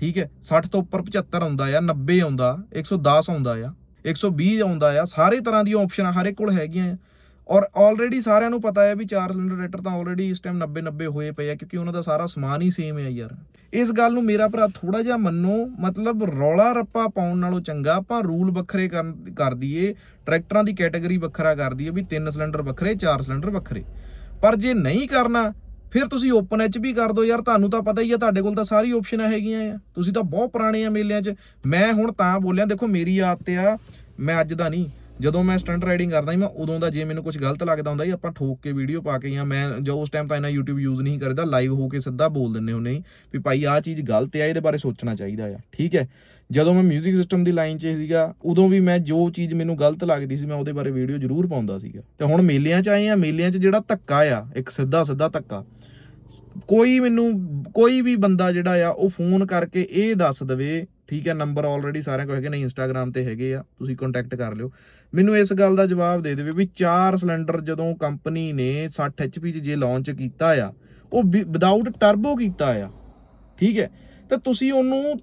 ਠੀਕ ਹੈ 60 ਤੋਂ ਉੱਪਰ 75 ਆਉਂਦਾ ਆ 90 ਆਉਂਦਾ 110 ਆਉਂਦਾ ਆ 120 ਆਉਂਦਾ ਆ। ਸਾਰੇ ਤਰ੍ਹਾਂ ਦੀਆਂ ਆਪਸ਼ਨਾਂ ਹਰ ਇੱਕ ਕੋਲ ਹੈਗੀਆਂ ਆ। ਔਰ ਆਲਰੇਡੀ ਸਾਰਿਆਂ ਨੂੰ ਪਤਾ ਹੈ ਵੀ 4 ਸਿਲੰਡਰ ਰੇਟਰ ਤਾਂ ਆਲਰੇਡੀ ਇਸ ਟਾਈਮ 90 90 ਹੋਏ ਪਏ ਆ, ਕਿਉਂਕਿ ਉਹਨਾਂ ਦਾ ਸਾਰਾ ਸਮਾਨ ਹੀ ਸੇਮ ਹੈ ਯਾਰ। ਇਸ ਗੱਲ ਨੂੰ ਮੇਰਾ ਭਰਾ ਥੋੜਾ ਜਿਹਾ ਮੰਨੋ, ਮਤਲਬ ਰੌਲਾ ਰੱਪਾ ਪਾਉਣ ਨਾਲੋਂ ਚੰਗਾ ਆਪਾਂ ਰੂਲ ਵੱਖਰੇ ਕਰਨ- ਕਰ ਦਈਏ ਟਰੈਕਟਰਾਂ ਦੀ ਕੈਟਾਗਰੀ ਵੱਖਰਾ ਕਰ ਦਈਏ ਵੀ 3 ਸਿਲੰਡਰ ਵੱਖਰੇ 4 ਸਿਲੰਡਰ ਵੱਖਰੇ। ਪਰ ਜੇ ਨਹੀਂ ਕਰਨਾ, ਫਿਰ ਤੁਸੀਂ ਓਪਨ ਐਚ ਵੀ ਕਰ ਦਿਓ ਯਾਰ, ਤੁਹਾਨੂੰ ਤਾਂ ਪਤਾ ਹੀ ਆ, ਤੁਹਾਡੇ ਕੋਲ ਤਾਂ ਸਾਰੀ ਆਪਸ਼ਨਾਂ ਹੈਗੀਆਂ ਆ। ਤੁਸੀਂ ਤਾਂ ਬਹੁਤ ਪੁਰਾਣੇ ਆ ਮੇਲਿਆਂ 'ਚ। ਮੈਂ ਹੁਣ ਤਾਂ ਬੋਲਿਆ, ਦੇਖੋ ਮੇਰੀ ਆਦਤ ਆ, ਮੈਂ ਅੱਜ ਦਾ ਨਹੀਂ। ਜਦੋਂ ਮੈਂ ਸਟੰਟ ਰਾਈਡਿੰਗ ਕਰਦਾ ਸੀ ਮੈਂ ਉਦੋਂ ਦਾ ਜੇ ਮੈਨੂੰ ਕੁਝ ਗਲਤ ਲੱਗਦਾ ਹੁੰਦਾ ਸੀ ਆਪਾਂ ਠੋਕ ਕੇ ਵੀਡੀਓ ਪਾ ਕੇ ਜਾਂ ਮੈਂ ਜੋ ਉਸ ਟਾਈਮ ਤਾਂ ਇਹਨਾਂ YouTube ਯੂਜ਼ ਨਹੀਂ ਕਰਦਾ ਲਾਈਵ ਹੋ ਕੇ ਸਿੱਧਾ ਬੋਲ ਦਿੰਨੇ ਹੁੰਨੇ ਵੀ ਭਾਈ ਆਹ ਚੀਜ਼ ਗਲਤ ਆ, ਇਹਦੇ ਬਾਰੇ ਸੋਚਣਾ ਚਾਹੀਦਾ ਆ, ਠੀਕ ਹੈ? ਜਦੋਂ ਮੈਂ 뮤직 ਸਿਸਟਮ ਦੀ ਲਾਈਨ 'ਚ ਸੀਗਾ, ਉਦੋਂ ਵੀ ਮੈਂ ਜੋ ਚੀਜ਼ ਮੈਨੂੰ ਗਲਤ ਲੱਗਦੀ ਸੀ, ਮੈਂ ਉਹਦੇ ਬਾਰੇ ਵੀਡੀਓ ਜ਼ਰੂਰ ਪਾਉਂਦਾ ਸੀਗਾ। ਤੇ ਹੁਣ ਮੇਲਿਆਂ 'ਚ ਆਏ ਆ ਮੇਲਿਆਂ 'ਚ ਜਿਹੜਾ ਧੱਕਾ ਆ, ਇੱਕ ਸਿੱਧਾ ਸਿੱਧਾ ਧੱਕਾ, ਕੋਈ ਮੈਨੂੰ, ਕੋਈ ਵੀ ਬੰਦਾ ਜਿਹੜਾ ਆ, ਉਹ ਫੋਨ ਕਰਕੇ ਇਹ ਦੱਸ ਦਵੇ ਠੀਕ ਹੈ ਨੰਬਰ ਆਲਰੇਡੀ ਸਾਰਿਆਂ ਕੋਲ ਹੈਗੇ ਨੇ ਇੰਸਟਾਗ੍ਰam ਤੇ ਹੈਗੇ ਆ, ਤੁਸੀਂ ਕੰਟੈਕਟ ਕਰ ਲਿਓ। ਮੈਨੂੰ ਇਸ ਗੱਲ ਦਾ ਜਵਾਬ ਦੇ ਦੇਵੇ ਵੀ ਚਾਰ ਸਿਲੰਡਰ ਜਦੋਂ ਕੰਪਨੀ ਨੇ 60 HP ਚ ਜੇ ਲਾਂਚ ਕੀਤਾ ਆ, ਉਹ ਵਿਦਆਊਟ ਟਰਬੋ ਕੀਤਾ ਆ, ਠੀਕ ਹੈ, ਤਾਂ ਤੁਸੀਂ ਉਹਨੂੰ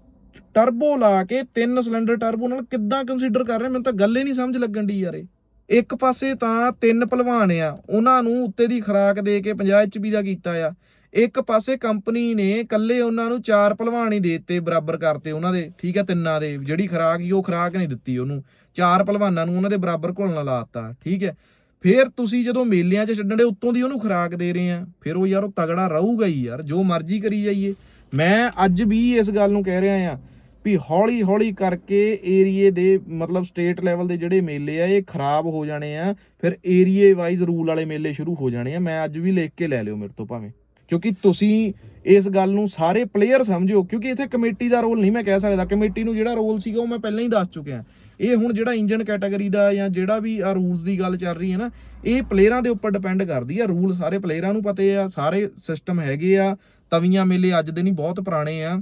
ਟਰਬੋ ਲਾ ਕੇ ਤਿੰਨ ਸਿਲੰਡਰ ਟਰਬੋ ਨਾਲ ਕਿੱਦਾਂ ਕੰਸੀਡਰ ਕਰ ਰਹੇ ਮੈਨੂੰ ਤਾਂ ਗੱਲ ਹੀ ਨਹੀਂ ਸਮਝ ਲੱਗਣ ਦੀ ਯਾਰ ਇਹ। ਇੱਕ ਪਾਸੇ ਤਾਂ ਤਿੰਨ ਭਲਵਾਨ ਆ, ਉਹਨਾਂ ਨੂੰ ਉੱਤੇ ਦੀ ਖਰਾਕ ਦੇ ਕੇ 50 HP ਦਾ ਕੀਤਾ ਆ ਇੱਕ ਪਾਸੇ ਕੰਪਨੀ ਨੇ ਕੱਲੇ ਉਹਨਾਂ ਨੂੰ ਚਾਰ ਭਲਵਾਨ ਹੀ ਦੇਤੇ ਬਰਾਬਰ ਕਰਤੇ ਉਹਨਾਂ ਦੇ, ਠੀਕ ਹੈ, ਤਿੰਨਾਂ ਦੇ, ਜਿਹੜੀ ਖਰਾਕ ਹੀ ਉਹ ਖਰਾਕ ਨਹੀਂ ਦਿੱਤੀ ਉਹਨੂੰ। ਚਾਰ ਭਲਵਾਨਾਂ ਨੂੰ ਉਹਨਾਂ ਦੇ ਬਰਾਬਰ ਘੁਲਣ ਲਾਤਾ ਠੀਕ ਹੈ। ਫਿਰ ਤੁਸੀਂ ਜਦੋਂ ਮੇਲਿਆਂ 'ਚ ਛੱਡਣ ਦੇ ਉੱਤੋਂ ਦੀ ਉਹਨੂੰ ਖਰਾਕ ਦੇ ਰਹੇ ਆ ਫਿਰ ਉਹ ਯਾਰ ਉਹ ਤਗੜਾ ਰਹੂਗਾ ਹੀ ਯਾਰ, ਜੋ ਮਰਜ਼ੀ ਕਰੀ ਜਾਈਏ। ਮੈਂ ਅੱਜ ਵੀ ਇਸ ਗੱਲ ਨੂੰ ਕਹਿ ਰਿਹਾ ਆ ਵੀ ਹੌਲੀ ਹੌਲੀ ਕਰਕੇ ਏਰੀਏ ਦੇ ਮਤਲਬ ਸਟੇਟ ਲੈਵਲ ਦੇ ਜਿਹੜੇ ਮੇਲੇ ਆ, ਇਹ ਖਰਾਬ ਹੋ ਜਾਣੇ ਆ। ਫਿਰ ਏਰੀਏ ਵਾਈਜ਼ ਰੂਲ ਵਾਲੇ ਮੇਲੇ ਸ਼ੁਰੂ ਹੋ ਜਾਣੇ ਆ। ਮੈਂ ਅੱਜ ਵੀ ਲਿਖ ਕੇ ਲੈ ਲਿਓ ਮੇਰੇ ਤੋਂ ਭਾਵੇਂ। ਕਿਉਂਕਿ ਤੁਸੀਂ ਇਸ ਗੱਲ ਨੂੰ ਸਾਰੇ ਪਲੇਅਰ ਸਮਝੋ, ਕਿਉਂਕਿ ਇੱਥੇ ਕਮੇਟੀ ਦਾ ਰੋਲ ਨਹੀਂ ਮੈਂ ਕਹਿ ਸਕਦਾ। ਕਮੇਟੀ ਨੂੰ ਜਿਹੜਾ ਰੋਲ ਸੀਗਾ ਉਹ ਮੈਂ ਪਹਿਲਾਂ ਹੀ ਦੱਸ ਚੁੱਕਿਆ। ਇਹ ਹੁਣ ਜਿਹੜਾ ਇੰਜਨ ਕੈਟਾਗਰੀ ਦਾ ਜਾਂ ਜਿਹੜਾ ਵੀ ਆ ਰੂਲਸ ਦੀ ਗੱਲ ਚੱਲ ਰਹੀ ਹੈ ਨਾ, ਇਹ ਪਲੇਅਰਾਂ ਦੇ ਉੱਪਰ ਡਿਪੈਂਡ ਕਰਦੀ ਆ। ਰੂਲ ਸਾਰੇ ਪਲੇਅਰਾਂ ਨੂੰ ਪਤੇ ਆ, ਸਾਰੇ ਸਿਸਟਮ ਹੈਗੇ ਆ। ਤਵੀਆਂ ਮੇਲੇ ਅੱਜ ਦੇ ਨਹੀਂ, ਬਹੁਤ ਪੁਰਾਣੇ ਆ।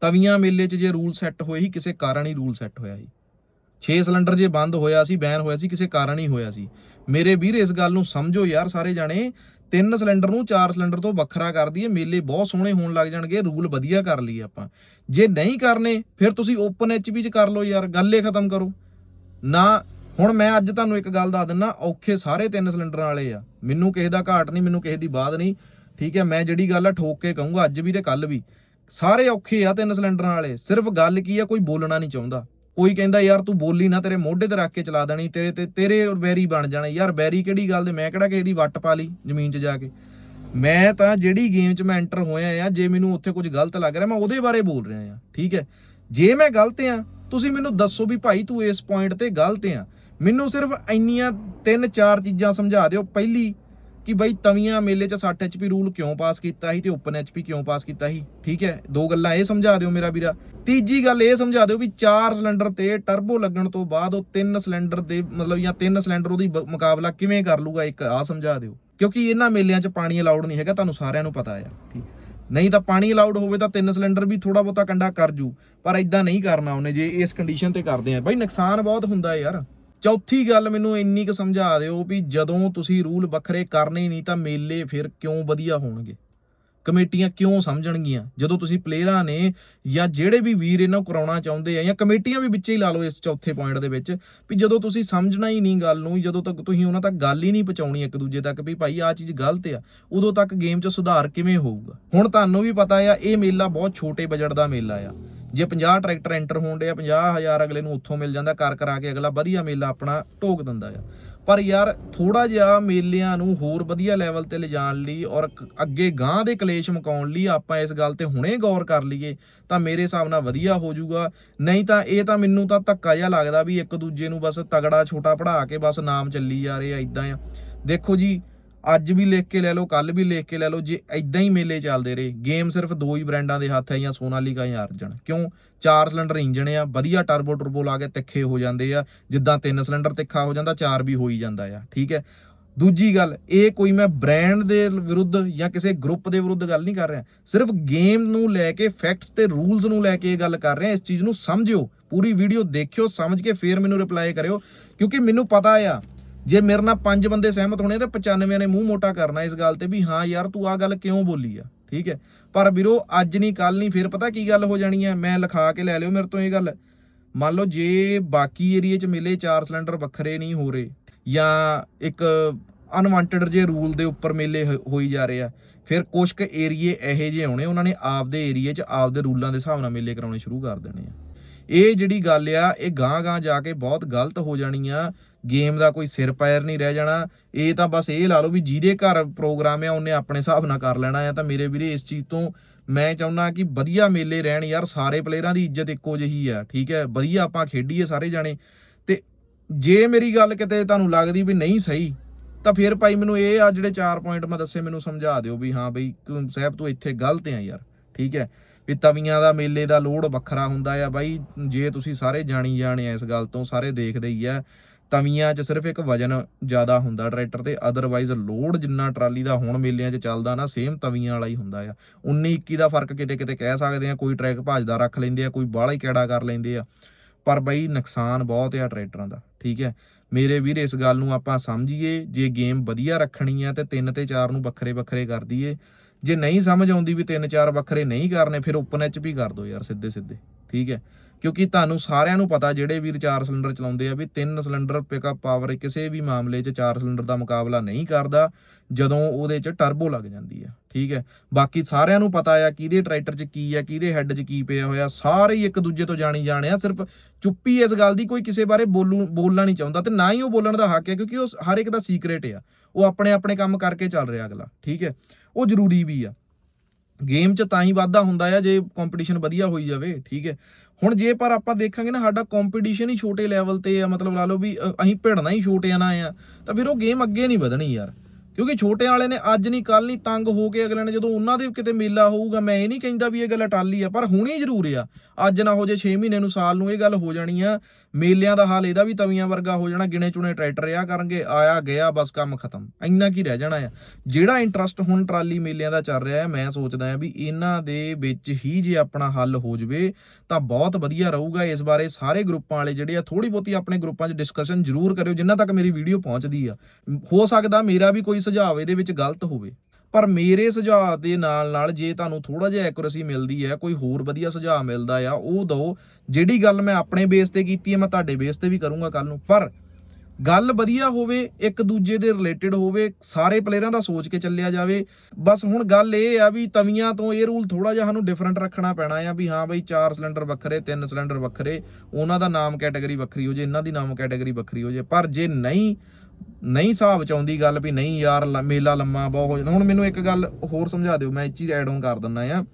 ਤਵੀਆਂ ਮੇਲੇ 'ਚ ਜੇ ਰੂਲ ਸੈੱਟ ਹੋਏ ਸੀ, ਕਿਸੇ ਕਾਰਨ ਹੀ ਰੂਲ ਸੈੱਟ ਹੋਇਆ ਸੀ। 6 ਸਿਲੰਡਰ ਜੇ ਬੰਦ ਹੋਇਆ ਸੀ ਬੈਨ ਹੋਇਆ ਸੀ, ਕਿਸੇ ਕਾਰਨ ਹੀ ਹੋਇਆ ਸੀ। ਮੇਰੇ ਵੀਰ, ਇਸ ਗੱਲ ਨੂੰ ਸਮਝੋ ਯਾਰ ਸਾਰੇ ਜਾਣੇ। ਤਿੰਨ ਸਿਲੰਡਰ ਨੂੰ ਚਾਰ ਸਿਲੰਡਰ ਤੋਂ ਵੱਖਰਾ ਕਰ ਦਈਏ ਮੇਲੇ ਬਹੁਤ ਸੋਹਣੇ ਹੋਣ ਲੱਗ ਜਾਣਗੇ, ਰੂਲ ਵਧੀਆ ਕਰ ਲਈਏ ਆਪਾਂ। ਜੇ ਨਹੀਂ ਕਰਨੇ, ਫਿਰ ਤੁਸੀਂ ਓਪਨ ਐਚਪੀ 'ਚ ਕਰ ਲਓ ਯਾਰ, ਗੱਲੇ ਖਤਮ ਕਰੋ। ਨਾ, ਹੁਣ ਮੈਂ ਅੱਜ ਤੁਹਾਨੂੰ ਇੱਕ ਗੱਲ ਦੱਸ ਦਿੰਨਾ, ਔਖੇ ਸਾਰੇ ਤਿੰਨ ਸਿਲੰਡਰਾਂ ਵਾਲੇ ਆ। ਮੈਨੂੰ ਕਿਸੇ ਦਾ ਘਾਟ ਨਹੀਂ, ਮੈਨੂੰ ਕਿਸੇ ਦੀ ਬਾਤ ਨਹੀਂ। ਠੀਕ ਹੈ, ਮੈਂ ਜਿਹੜੀ ਗੱਲ ਆ, ਠੋਕ ਕੇ ਕਹੂੰਗਾ, ਅੱਜ ਵੀ ਤੇ ਕੱਲ ਵੀ। ਸਾਰੇ ਔਖੇ ਆ ਤਿੰਨ ਸਿਲੰਡਰਾਂ ਵਾਲੇ, ਸਿਰਫ ਗੱਲ ਕੀ ਆ, ਕੋਈ ਬੋਲਣਾ ਨਹੀਂ ਚਾਹੁੰਦਾ। ਕੋਈ ਕਹਿੰਦਾ, ਯਾਰ ਤੂੰ ਬੋਲੀ ਨਾ, ਤੇਰੇ ਮੋਢੇ ਤੇ ਰੱਖ ਕੇ ਚਲਾ ਦੇਣੀ, ਤੇਰੇ ਤੇ, ਤੇਰੇ ਵੈਰੀ ਬਣ ਜਾਣਾ। ਯਾਰ ਬੈਰੀ ਕਿਹੜੀ ਗੱਲ ਦੇ? ਮੈਂ ਕਿਹੜਾ ਕਿਸੇ ਦੀ ਵੱਟ ਪਾ ਲਈ ਜ਼ਮੀਨ 'ਚ ਜਾ ਕੇ? ਮੈਂ ਤਾਂ ਜਿਹੜੀ ਗੇਮ 'ਚ ਮੈਂ ਐਂਟਰ ਹੋਇਆ ਆ, ਜੇ ਮੈਨੂੰ ਉੱਥੇ ਕੁਝ ਗਲਤ ਲੱਗ ਰਿਹਾ, ਮੈਂ ਉਹਦੇ ਬਾਰੇ ਬੋਲ ਰਿਹਾ ਆ, ਠੀਕ ਹੈ? ਜੇ ਮੈਂ ਗਲਤ ਆ, ਤੁਸੀਂ ਮੈਨੂੰ ਦੱਸੋ ਵੀ ਭਾਈ ਤੂੰ ਇਸ ਪੁਆਇੰਟ ਤੇ ਗਲਤ ਆ। ਮੈਨੂੰ ਸਿਰਫ ਇੰਨੀਆਂ ਤਿੰਨ ਚਾਰ ਚੀਜ਼ਾਂ ਸਮਝਾ ਦਿਓ। ਪਹਿਲੀ ਕਿ ਬਈ ਤਵੀਆਂ ਮੇਲੇ 'ਚ 60 HP ਰੂਲ ਕਿਉਂ ਪਾਸ ਕੀਤਾ ਸੀ ਤੇ ਓਪਨ HP ਕਿਉਂ ਪਾਸ ਕੀਤਾ ਸੀ? ਠੀਕ ਹੈ, ਦੋ ਗੱਲਾਂ ਇਹ ਸਮਝਾ ਦਿਓ ਮੇਰਾ ਵੀਰਾ। ਤੀਜੀ ਗੱਲ ਇਹ ਸਮਝਾ ਦਿਓ ਵੀ ਚਾਰ ਸਿਲੰਡਰ ਤੇ ਟਰਬੋ ਲੱਗਣ ਤੋਂ ਬਾਅਦ ਉਹ ਤਿੰਨ ਸਿਲੰਡਰ ਦੇ ਮਤਲਬ ਜਾਂ ਤਿੰਨ ਸਿਲੰਡਰ ਉਹਦੀ ਮੁਕਾਬਲਾ ਕਿਵੇਂ ਕਰ ਲੂਗਾ ਇੱਕ ਆ ਸਮਝਾ ਦਿਓ। ਕਿਉਂਕਿ ਇਹਨਾਂ ਮੇਲਿਆਂ 'ਚ ਪਾਣੀ ਅਲਾਉਡ ਨਹੀਂ ਹੈਗਾ, ਤੁਹਾਨੂੰ ਸਾਰਿਆਂ ਨੂੰ ਪਤਾ ਆ, ਠੀਕ। ਨਹੀਂ ਤਾਂ ਪਾਣੀ ਅਲਾਉਡ ਹੋਵੇ ਤਾਂ ਤਿੰਨ ਸਿਲੰਡਰ ਵੀ ਥੋੜਾ ਬਹੁਤਾ ਕੰਡਾ ਕਰ ਜੂ, ਪਰ ਇਦਾਂ ਨਹੀਂ ਕਰਨਾ ਉਹਨੇ, ਜੇ ਇਸ ਕੰਡੀਸ਼ਨ ਤੇ ਕਰਦੇ ਆ। ਬਈ ਨੁਕਸਾਨ ਬਹੁਤ ਹੁੰਦਾ ਯਾਰ। ਚੌਥੀ ਗੱਲ ਮੈਨੂੰ ਇੰਨੀ ਕੁ ਸਮਝਾ ਦਿਓ ਵੀ ਜਦੋਂ ਤੁਸੀਂ ਰੂਲ ਵੱਖਰੇ ਕਰਨੇ ਨਹੀਂ ਤਾਂ ਮੇਲੇ ਫਿਰ ਕਿਉਂ ਵਧੀਆ ਹੋਣਗੇ? ਕਮੇਟੀਆਂ ਕਿਉਂ ਸਮਝਣਗੀਆਂ? ਜਦੋਂ ਤੁਸੀਂ ਪਲੇਅਰਾਂ ਨੇ ਜਾਂ ਜਿਹੜੇ ਵੀ ਵੀਰ ਇਹਨਾਂ ਨੂੰ ਕਰਾਉਣਾ ਚਾਹੁੰਦੇ ਆ ਜਾਂ ਕਮੇਟੀਆਂ ਵੀ ਵਿੱਚ ਹੀ ਲਾ ਲਓ ਇਸ ਚੌਥੇ ਪੁਆਇੰਟ ਦੇ ਵਿੱਚ ਵੀ ਜਦੋਂ ਤੁਸੀਂ ਸਮਝਣਾ ਹੀ ਨਹੀਂ ਗੱਲ ਨੂੰ, ਜਦੋਂ ਤੱਕ ਤੁਸੀਂ ਉਹਨਾਂ ਤੱਕ ਗੱਲ ਹੀ ਨਹੀਂ ਪਹੁੰਚਾਉਣੀ ਇੱਕ ਦੂਜੇ ਤੱਕ ਵੀ ਭਾਈ ਆਹ ਚੀਜ਼ ਗਲਤ ਆ, ਉਦੋਂ ਤੱਕ ਗੇਮ 'ਚ ਸੁਧਾਰ ਕਿਵੇਂ ਹੋਊਗਾ? ਹੁਣ ਤੁਹਾਨੂੰ ਵੀ ਪਤਾ ਆ, ਇਹ ਮੇਲਾ ਬਹੁਤ ਛੋਟੇ ਬਜਟ ਦਾ ਮੇਲਾ ਆ। ਜੇ 50 ਟਰੈਕਟਰ ਐਂਟਰ ਹੋਣ ਆ 50000 ਅਗਲੇ ਨੂੰ ਉੱਥੋਂ ਮਿਲ ਜਾਂਦਾ, ਕਰ ਕਰਾ ਕੇ ਅਗਲਾ ਵਧੀਆ ਮੇਲਾ ਆਪਣਾ ਢੋਕ ਦਿੰਦਾ ਆ। ਪਰ ਯਾਰ ਥੋੜਾ ਜਿਹਾ ਮੇਲਿਆਂ ਨੂੰ ਹੋਰ ਵਧੀਆ ਲੈਵਲ ਤੇ ਲਿਜਾਣ ਲਈ ਔਰ ਅੱਗੇ ਗਾਂ ਦੇ ਕਲੇਸ਼ ਮੁਕਾਉਣ ਲਈ ਆਪਾਂ ਇਸ ਗੱਲ ਤੇ ਹੁਣੇ ਗੌਰ ਕਰ ਲਈਏ, ਤਾਂ ਮੇਰੇ ਹਿਸਾਬ ਨਾਲ ਵਧੀਆ ਹੋ ਜਾਊਗਾ। ਨਹੀਂ ਤਾਂ ਇਹ ਤਾਂ ਮੈਨੂੰ ਤਾਂ ਧੱਕਾ ਜਿਹਾ ਲੱਗਦਾ ਵੀ ਇੱਕ ਦੂਜੇ ਨੂੰ ਬਸ ਤਗੜਾ ਛੋਟਾ ਪੜਾ ਕੇ ਬਸ ਨਾਮ ਚੱਲੀ ਜਾ ਰਹੇ ਆ ਇਦਾਂ ਆ। ਦੇਖੋ ਜੀ ਅੱਜ ਵੀ ਲਿਖ ਕੇ ਲੈ ਲਓ ਕੱਲ ਵੀ ਲਿਖ ਕੇ ਲੈ ਲਓ, ਜੇ ਇਦਾਂ ਹੀ ਮੇਲੇ ਚੱਲਦੇ ਰਹੇ ਗੇਮ ਸਿਰਫ ਦੋ ਹੀ ਬ੍ਰਾਂਡਾਂ ਦੇ ਹੱਥ ਹੈ ਜਾਂ ਸੋਨਾਲੀਕਾ ਜਾਂ ਅਰਜਨ। ਕਿਉਂ? ਚਾਰ ਸਿਲੰਡਰ ਇੰਜਣ ਆ, ਵਧੀਆ ਟਰਬੋ ਟਰਬੋ ਲਾ ਕੇ ਤਿੱਖੇ ਹੋ ਜਾਂਦੇ ਆ, ਜਿੱਦਾਂ ਤਿੰਨ ਸਿਲੰਡਰ ਤਿੱਖਾ ਹੋ ਜਾਂਦਾ, ਚਾਰ ਵੀ ਹੋ ਹੀ ਜਾਂਦਾ ਆ, ਠੀਕ ਹੈ? ਦੂਜੀ ਗੱਲ, ਇਹ ਕੋਈ ਮੈਂ ਬ੍ਰਾਂਡ ਦੇ ਵਿਰੁੱਧ ਜਾਂ ਕਿਸੇ ਗਰੁੱਪ ਦੇ ਵਿਰੁੱਧ ਗੱਲ ਨਹੀਂ ਕਰ ਰਿਹਾ। ਸਿਰਫ ਗੇਮ ਨੂੰ ਲੈ ਕੇ ਫੈਕਟਸ ਤੇ ਰੂਲਸ ਨੂੰ ਲੈ ਕੇ ਇਹ ਗੱਲ ਕਰ ਰਿਹਾ, ਇਸ ਚੀਜ਼ ਨੂੰ ਸਮਝਿਓ, ਪੂਰੀ ਵੀਡੀਓ ਦੇਖਿਓ, ਸਮਝ ਕੇ ਫੇਰ ਮੈਨੂੰ ਰਿਪਲਾਈ ਕਰਿਓ, ਕਿਉਂਕਿ ਮੈਨੂੰ ਪਤਾ ਆ ਜੇ ਮੇਰੇ ਨਾਲ ਪੰਜ ਬੰਦੇ ਸਹਿਮਤ ਹੋਣੇ ਤੇ 95 ਨੇ ਮੂੰਹ ਮੋਟਾ ਕਰਨਾ ਇਸ ਗੱਲ ਤੇ ਵੀ ਹਾਂ ਯਾਰ ਤੂੰ ਆ ਗੱਲ ਕਿਉਂ ਬੋਲੀ ਆ? ਠੀਕ ਹੈ। ਪਰ ਵੀਰੋ, ਅੱਜ ਨਹੀਂ ਕੱਲ ਨਹੀਂ, ਫਿਰ ਪਤਾ ਕੀ ਗੱਲ ਹੋ ਜਾਣੀ ਹੈ ਮੈਂ ਲਿਖਾ ਕੇ ਲੈ ਲਿਓ ਮੇਰੇ ਤੋਂ ਇਹ ਗੱਲ। ਮੰਨ ਲਓ ਜੇ ਬਾਕੀ ਏਰੀਏ 'ਚ ਮਿਲੇ ਚਾਰ ਸਿਲੰਡਰ ਵੱਖਰੇ ਨਹੀਂ ਹੋ ਰਹੇ, ਜਾਂ ਇੱਕ ਅਨਵਾਂਟਡ ਜੇ ਰੂਲ ਦੇ ਉੱਪਰ ਮੇਲੇ ਹੋਈ ਜਾ ਰਹੇ ਆ, ਫਿਰ ਕੁਝ ਕੁ ਏਰੀਏ ਇਹੋ ਜਿਹੇ ਆਉਣੇ ਉਹਨਾਂ ਨੇ ਆਪਦੇ ਏਰੀਏ 'ਚ ਆਪਦੇ ਰੂਲਾਂ ਦੇ ਹਿਸਾਬ ਨਾਲ ਮੇਲੇ ਕਰਾਉਣੇ ਸ਼ੁਰੂ ਕਰ ਦੇਣੇ ਆ। ਇਹ ਜਿਹੜੀ ਗੱਲ ਆ, ਇਹ ਗਾਂ ਗਾਂ ਜਾ ਕੇ ਬਹੁਤ ਗਲਤ ਹੋ ਜਾਣੀ ਆ। ਗੇਮ ਦਾ ਕੋਈ ਸਿਰ ਪੈਰ ਨਹੀਂ ਰਹਿ ਜਾਣਾ। ਇਹ ਤਾਂ ਬਸ ਇਹ ਲਾ ਲਓ ਵੀ ਜਿਹਦੇ ਘਰ ਪ੍ਰੋਗਰਾਮ ਆ, ਉਹਨੇ ਆਪਣੇ ਹਿਸਾਬ ਨਾਲ ਕਰ ਲੈਣਾ ਆ। ਤਾਂ ਮੇਰੇ ਵੀਰੇ ਇਸ ਚੀਜ਼ ਤੋਂ ਮੈਂ ਚਾਹੁੰਦਾ ਕਿ ਵਧੀਆ ਮੇਲੇ ਰਹਿਣ ਯਾਰ, ਸਾਰੇ ਪਲੇਅਰਾਂ ਦੀ ਇੱਜ਼ਤ ਇੱਕੋ ਜਿਹੀ ਆ, ਠੀਕ ਹੈ? ਵਧੀਆ ਆਪਾਂ ਖੇਡੀਏ ਸਾਰੇ ਜਾਣੇ। ਤੇ ਜੇ ਮੇਰੀ ਗੱਲ ਕਿਤੇ ਤੁਹਾਨੂੰ ਲੱਗਦੀ ਵੀ ਨਹੀਂ ਸਹੀ, ਤਾਂ ਫਿਰ ਭਾਈ ਮੈਨੂੰ ਇਹ ਆ ਜਿਹੜੇ 4 ਪੁਆਇੰਟ ਮੈਂ ਦੱਸੇ, ਮੈਨੂੰ ਸਮਝਾ ਦਿਓ ਵੀ ਹਾਂ ਬਈ ਸਾਹਿਬ ਤੂੰ ਇੱਥੇ ਗਲਤ ਆ ਯਾਰ, ਠੀਕ ਹੈ? ਵੀ ਤਵੀਆਂ ਦਾ ਮੇਲੇ ਦਾ ਲੋੜ ਵੱਖਰਾ ਹੁੰਦਾ ਆ। ਬਾਈ, ਜੇ ਤੁਸੀਂ ਸਾਰੇ ਜਾਣੀ ਜਾਣੇ ਆ ਇਸ ਗੱਲ ਤੋਂ, ਸਾਰੇ ਦੇਖਦੇ ਹੀ ਆ। ਤਵੀਆਂ 'ਚ ਸਿਰਫ ਇੱਕ ਵਜਨ ਜ਼ਿਆਦਾ ਹੁੰਦਾ ਟਰੈਕਟਰ ਤੇ ਅਦਰਵਾਈਜ਼ ਲੋਡ ਜਿੰਨਾ ਟਰਾਲੀ ਦਾ ਹੁਣ ਮੇਲਿਆਂ 'ਚ ਚੱਲਦਾ ਨਾ ਸੇਮ ਤਵੀਆਂ ਵਾਲਾ ਹੀ ਹੁੰਦਾ ਆ। 19 21 ਦਾ ਫ਼ਰਕ ਕਿਤੇ ਕਿਤੇ ਕਹਿ ਸਕਦੇ ਆ, ਕੋਈ ਟਰੈਕ ਭੱਜਦਾ ਰੱਖ ਲੈਂਦੇ ਆ, ਕੋਈ ਬਾਹਲਾ ਹੀ ਕਿਹੜਾ ਕਰ ਲੈਂਦੇ ਆ। ਪਰ ਬਈ ਨੁਕਸਾਨ ਬਹੁਤ ਆ ਟਰੈਕਟਰਾਂ ਦਾ, ਠੀਕ ਹੈ? ਮੇਰੇ ਵੀਰ, ਇਸ ਗੱਲ ਨੂੰ ਆਪਾਂ ਸਮਝੀਏ, ਜੇ ਗੇਮ ਵਧੀਆ ਰੱਖਣੀ ਆ ਤੇ 3 ਤੇ 4 ਨੂੰ ਵੱਖਰੇ ਵੱਖਰੇ ਕਰ ਦਈਏ। ਜੇ ਨਹੀਂ ਸਮਝ ਆਉਂਦੀ ਵੀ 3-4 ਵੱਖਰੇ ਨਹੀਂ ਕਰਨੇ, ਫਿਰ ਓਪਨ ਐਚ ਵੀ ਕਰ ਦਿਓ ਯਾਰ, ਸਿੱਧੇ ਸਿੱਧੇ, ਠੀਕ ਹੈ? ਕਿਉਂਕਿ ਤੁਹਾਨੂੰ ਸਾਰਿਆਂ ਨੂੰ ਪਤਾ ਜਿਹੜੇ ਵੀਰ ਚਾਰ ਸਿਲੰਡਰ ਚਲਾਉਂਦੇ ਆ ਵੀ ਤਿੰਨ ਸਿਲੰਡਰ ਪਿਕਅਪ ਪਾਵਰ ਕਿਸੇ ਵੀ ਮਾਮਲੇ 'ਚ ਚਾਰ ਸਿਲੰਡਰ ਦਾ ਮੁਕਾਬਲਾ ਨਹੀਂ ਕਰਦਾ, ਜਦੋਂ ਉਹਦੇ 'ਚ ਟਰਬੋ ਲੱਗ ਜਾਂਦੀ ਆ, ਠੀਕ ਹੈ? ਬਾਕੀ ਸਾਰਿਆਂ ਨੂੰ ਪਤਾ ਆ ਕਿਹਦੇ ਟਰੈਕਟਰ 'ਚ ਕੀ ਆ, ਕਿਹਦੇ ਹੈੱਡ 'ਚ ਕੀ ਪਿਆ ਹੋਇਆ, ਸਾਰੇ ਹੀ ਇੱਕ ਦੂਜੇ ਤੋਂ ਜਾਣੀ ਜਾਣੇ ਆ, ਸਿਰਫ ਚੁੱਪੀ ਇਸ ਗੱਲ ਦੀ ਕੋਈ ਕਿਸੇ ਬਾਰੇ ਬੋਲੂ, ਬੋਲਣਾ ਨਹੀਂ ਚਾਹੁੰਦਾ ਤੇ ਨਾ ਹੀ ਉਹ ਬੋਲਣ ਦਾ ਹੱਕ ਹੈ ਕਿਉਂਕਿ ਉਹ ਹਰ ਇੱਕ ਦਾ ਸੀਕ੍ਰੇਟ ਆ, ਉਹ ਆਪਣੇ ਆਪਣੇ ਕੰਮ ਕਰਕੇ ਚੱਲ ਰਿਹਾ ਅਗਲਾ, ਠੀਕ ਹੈ? ਉਹ ਜ਼ਰੂਰੀ ਵੀ ਆ। ਗੇਮ 'ਚ ਤਾਂ ਹੀ ਵਾਧਾ ਹੁੰਦਾ ਆ ਜੇ ਕੰਪੀਟੀਸ਼ਨ ਵਧੀਆ ਹੋਈ ਜਾਵੇ, ਠੀਕ ਹੈ? ਹੁਣ ਜੇ ਪਰ ਆਪਾਂ ਦੇਖਾਂਗੇ ਨਾ ਸਾਡਾ ਕੰਪੀਟੀਸ਼ਨ ਹੀ ਛੋਟੇ ਲੈਵਲ ਤੇ ਆ ਮਤਲਬ ਲਾ ਲਓ ਵੀ ਅ, ਅਸੀਂ ਭਿੜਨਾ ਹੀ ਛੋਟਿਆਂ ਨਾਲ ਆ ਤਾਂ ਫਿਰ ਉਹ ਗੇਮ ਅੱਗੇ ਨਹੀਂ ਵਧਣੀ ਯਾਰ। ਕਿਉਂਕਿ ਛੋਟਿਆਂ ਵਾਲੇ ਨੇ ਅੱਜ ਨਹੀਂ ਕੱਲ ਨਹੀਂ, ਤੰਗ ਹੋ ਕੇ ਅਗਲੇ ਨੇ ਜਦੋਂ ਉਹਨਾਂ ਦੇ ਕਿਤੇ ਮੇਲਾ ਹੋਊਗਾ, ਮੈਂ ਇਹ ਨਹੀਂ ਕਹਿੰਦਾ ਵੀ ਇਹ ਗੱਲ ਟਾਲੀ ਆ, ਪਰ ਹੁਣੀ ਜ਼ਰੂਰ ਆ। ਅੱਜ ਨਾ ਹੋ ਜੇ 6 ਮਹੀਨੇ ਨੂੰ ਸਾਲ ਨੂੰ ਇਹ ਗੱਲ ਹੋ ਜਾਣੀ ਆ, ਮੇਲਿਆਂ ਦਾ ਹਾਲ ਇਹਦਾ ਵੀ ਤਵੀਆਂ ਵਰਗਾ ਹੋ ਜਾਣਾ, ਗਿਣੇ ਚੁਣੇ ਟਰੈਕਟਰ ਆ ਕਰਨਗੇ, ਆਇਆ ਗਿਆ, ਬਸ ਕੰਮ ਖਤਮ, ਇੰਨਾ ਕੀ ਰਹਿ ਜਾਣਾ ਆ। ਜਿਹੜਾ ਇੰਟਰਸਟ ਹੁਣ ਟਰਾਲੀ ਮੇਲਿਆਂ ਦਾ ਚੱਲ ਰਿਹਾ ਹੈ ਮੈਂ ਸੋਚਦਾ ਆ ਵੀ ਇਹਨਾਂ ਦੇ ਵਿੱਚ ਹੀ ਜੇ ਆਪਣਾ ਹੱਲ ਹੋ ਜਵੇ, ਤਾਂ ਬਹੁਤ ਵਧੀਆ ਰਹੂਗਾ। ਇਸ ਬਾਰੇ ਸਾਰੇ ਗਰੁੱਪਾਂ ਵਾਲੇ ਜਿਹੜੇ ਆ ਥੋੜੀ ਬਹੁਤੀ ਆਪਣੇ ਗਰੁੱਪਾਂ 'ਚ ਡਿਸਕਸ਼ਨ ਜ਼ਰੂਰ ਕਰਿਓ, ਜਿੰਨਾ ਤੱਕ ਮੇਰੀ ਵੀਡੀਓ ਪਹੁੰਚਦੀ ਆ। ਹੋ ਸਕਦਾ ਮੇਰਾ ਵੀ ਕੋਈ ਸੁਝਾਅ ਇਹਦੇ ਵਿੱਚ ਗਲਤ ਹੋਵੇ। ਪਰ ਮੇਰੇ ਸੁਝਾਅ ਦੇ ਨਾਲ ਨਾਲ ਜੇ ਤੁਹਾਨੂੰ ਥੋੜਾ ਜਿਹਾ ਐਕੂਰੇਸੀ ਮਿਲਦੀ ਹੈ, ਕੋਈ ਹੋਰ ਵਧੀਆ ਸੁਝਾਅ ਮਿਲਦਾ ਆ, ਉਹ ਦਿਓ। ਜਿਹੜੀ ਗੱਲ ਮੈਂ ਆਪਣੇ ਬੇਸ ਤੇ ਕੀਤੀ ਹੈ, ਮੈਂ ਤੁਹਾਡੇ ਬੇਸ ਤੇ ਵੀ ਕਰੂੰਗਾ ਕੱਲ ਨੂੰ। ਪਰ ਗੱਲ ਵਧੀਆ ਹੋਵੇ, ਇੱਕ ਦੂਜੇ ਦੇ ਰਿਲੇਟਡ ਹੋਵੇ, ਸਾਰੇ ਪਲੇਅਰਾਂ ਦਾ ਸੋਚ ਕੇ ਚੱਲਿਆ ਜਾਵੇ, ਬਸ ਹੁਣ ਗੱਲ ਇਹ ਆ ਵੀ ਤਵੀਆਂ ਤੋਂ ਇਹ ਰੂਲ ਥੋੜਾ ਜਿਹਾ ਸਾਨੂੰ ਡਿਫਰੈਂਟ ਰੱਖਣਾ ਪੈਣਾ ਆ ਵੀ ਹਾਂ ਬਈ ਚਾਰ ਸਿਲੰਡਰ ਵੱਖਰੇ, ਤਿੰਨ ਸਿਲੰਡਰ ਵੱਖਰੇ, ਉਹਨਾਂ ਦਾ ਨਾਮ ਕੈਟਾਗਰੀ ਵੱਖਰੀ ਹੋ ਜੇ, ਇਹਨਾਂ ਦੀ ਨਾਮ ਕੈਟਾਗਰੀ ਵੱਖਰੀ ਹੋ ਜੇ। ਪਰ ਜੇ ਨਹੀਂ ਨਹੀਂ ਹਿਸਾਬ ਚ ਆਉਂਦੀ ਗੱਲ ਵੀ ਨਹੀਂ ਯਾਰ ਮੇਲਾ ਲੰਮਾ ਬਹੁਤ ਹੋ ਜਾਂਦਾ। ਹੁਣ ਮੈਨੂੰ ਇੱਕ ਗੱਲ ਹੋਰ ਸਮਝਾ ਦਿਓ, ਮੈਂ ਇਹ ਚੀਜ਼ ਐਡ ਆਨ ਕਰ ਦਿੰਦਾ ਆ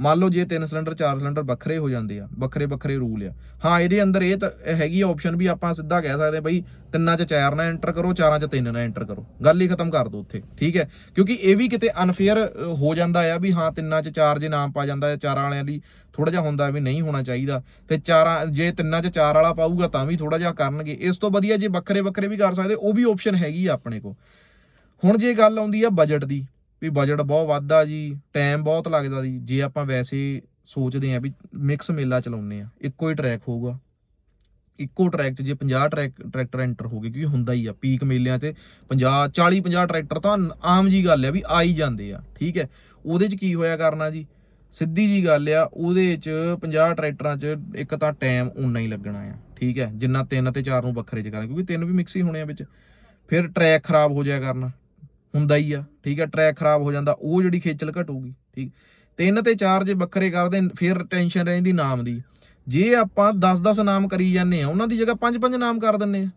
ਮੰਨ ਲਓ ਜੇ ਤਿੰਨ ਸਿਲੰਡਰ, ਚਾਰ ਸਿਲੰਡਰ ਵੱਖਰੇ ਹੋ ਜਾਂਦੇ ਆ, ਵੱਖਰੇ ਵੱਖਰੇ ਰੂਲ ਆ। ਹਾਂ, ਇਹਦੇ ਅੰਦਰ ਇਹ ਤਾਂ ਹੈਗੀ ਆਪਸ਼ਨ ਵੀ ਆਪਾਂ ਸਿੱਧਾ ਕਹਿ ਸਕਦੇ ਹਾਂ ਬਈ ਤਿੰਨਾਂ 'ਚ ਚਾਰ ਨਾ ਐਂਟਰ ਕਰੋ, ਚਾਰਾਂ 'ਚ ਤਿੰਨ ਨਾ ਐਂਟਰ ਕਰੋ। ਗੱਲ ਹੀ ਖਤਮ ਕਰ ਦਿਓ ਉੱਥੇ, ਠੀਕ ਹੈ? ਕਿਉਂਕਿ ਇਹ ਵੀ ਕਿਤੇ ਅਨਫੇਅਰ ਹੋ ਜਾਂਦਾ ਆ ਵੀ ਹਾਂ, ਤਿੰਨਾਂ 'ਚ ਚਾਰ ਜੇ ਨਾਮ ਪਾ ਜਾਂਦਾ ਹੈ ਚਾਰਾਂ ਵਾਲਿਆਂ ਲਈ ਥੋੜਾ ਜਿਹਾ ਹੁੰਦਾ ਵੀ ਨਹੀਂ ਹੋਣਾ ਚਾਹੀਦਾ। ਤੇ ਚਾਰਾਂ, ਜੇ ਤਿੰਨਾਂ 'ਚ ਚਾਰ ਵਾਲਾ ਪਾਊਗਾ ਤਾਂ ਵੀ ਥੋੜਾ ਜਿਹਾ ਕਰਨਗੇ। ਇਸ ਤੋਂ ਵਧੀਆ ਜੇ ਵੱਖਰੇ ਵੱਖਰੇ ਵੀ ਕਰ ਸਕਦੇ, ਉਹ ਵੀ ਆਪਸ਼ਨ ਹੈਗੀ ਆ ਆਪਣੇ ਕੋਲ। ਹੁਣ ਜੇ ਗੱਲ ਆਉਂਦੀ ਆ ਬਜਟ ਦੀ ਵੀ ਬਜਟ ਬਹੁਤ ਵੱਧਦਾ ਜੀ ਟਾਈਮ ਬਹੁਤ ਲੱਗਦਾ ਜੀ, ਜੇ ਆਪਾਂ ਵੈਸੇ ਸੋਚਦੇ ਆ ਵੀ ਮਿਕਸ ਮੇਲਾ ਚਲਾਉਨੇ ਆ ਇੱਕੋ ਹੀ ਟਰੈਕ ਹੋਊਗਾ। ਇੱਕੋ ਟਰੈਕ 'ਚ ਜੇ 50 ਟਰੈਕ ਟਰੈਕਟਰ ਐਂਟਰ ਹੋ ਗਏ, ਕਿਉਂਕਿ ਹੁੰਦਾ ਹੀ ਆ ਪੀਕ ਮੇਲਿਆਂ ਤੇ 50 40 50 ਟਰੈਕਟਰ ਤਾਂ ਆਮ ਜੀ ਗੱਲ ਆ ਵੀ ਆ ਹੀ ਜਾਂਦੇ ਆ, ਠੀਕ ਹੈ। ਉਹਦੇ 'ਚ ਕੀ ਹੋਇਆ ਕਰਨਾ ਜੀ? ਸਿੱਧੀ ਜੀ ਗੱਲ ਆ, ਉਹਦੇ 'ਚ 50 ਟਰੈਕਟਰਾਂ 'ਚ ਇੱਕ ਤਾਂ ਟਾਈਮ ਉਨਾ ਹੀ ਲੱਗਣਾ ਆ, ਠੀਕ ਹੈ। ਜਿੰਨਾ ਤਿੰਨ ਤੇ ਚਾਰ ਨੂੰ ਵੱਖਰੇ 'ਚ ਕਰਾਂ ਕਿਉਂਕਿ ਤਿੰਨ ਵੀ ਮਿਕਸ ਹੀ ਹੋਣੇ ਆ ਵਿੱਚ। ਫਿਰ ਟਰੈਕ ਖਰਾਬ ਹੋ ਜਾਇਆ ਕਰਨਾ। ਹੁੰਦਾ ਹੀ ਆ, ਠੀਕ ਆ ਟਰੈਕ ਖਰਾਬ ਹੋ ਜਾਂਦਾ, ਉਹ ਜਿਹੜੀ ਖੇਚਲ ਘਟੂਗੀ, ਠੀਕ। ਤਿੰਨ ਤੇ ਚਾਰ ਜੇ ਵੱਖਰੇ ਕਰਦੇ, ਫਿਰ ਟੈਨਸ਼ਨ ਰਹਿੰਦੀ ਨਾਮ ਦੀ। ਜੇ ਆਪਾਂ 10-10 ਨਾਮ ਕਰੀ ਜਾਂਦੇ ਆ, ਉਹਨਾਂ ਦੀ ਜਗ੍ਹਾ 5-5 ਨਾਮ ਕਰ ਦਿੰਨੇ ਆ।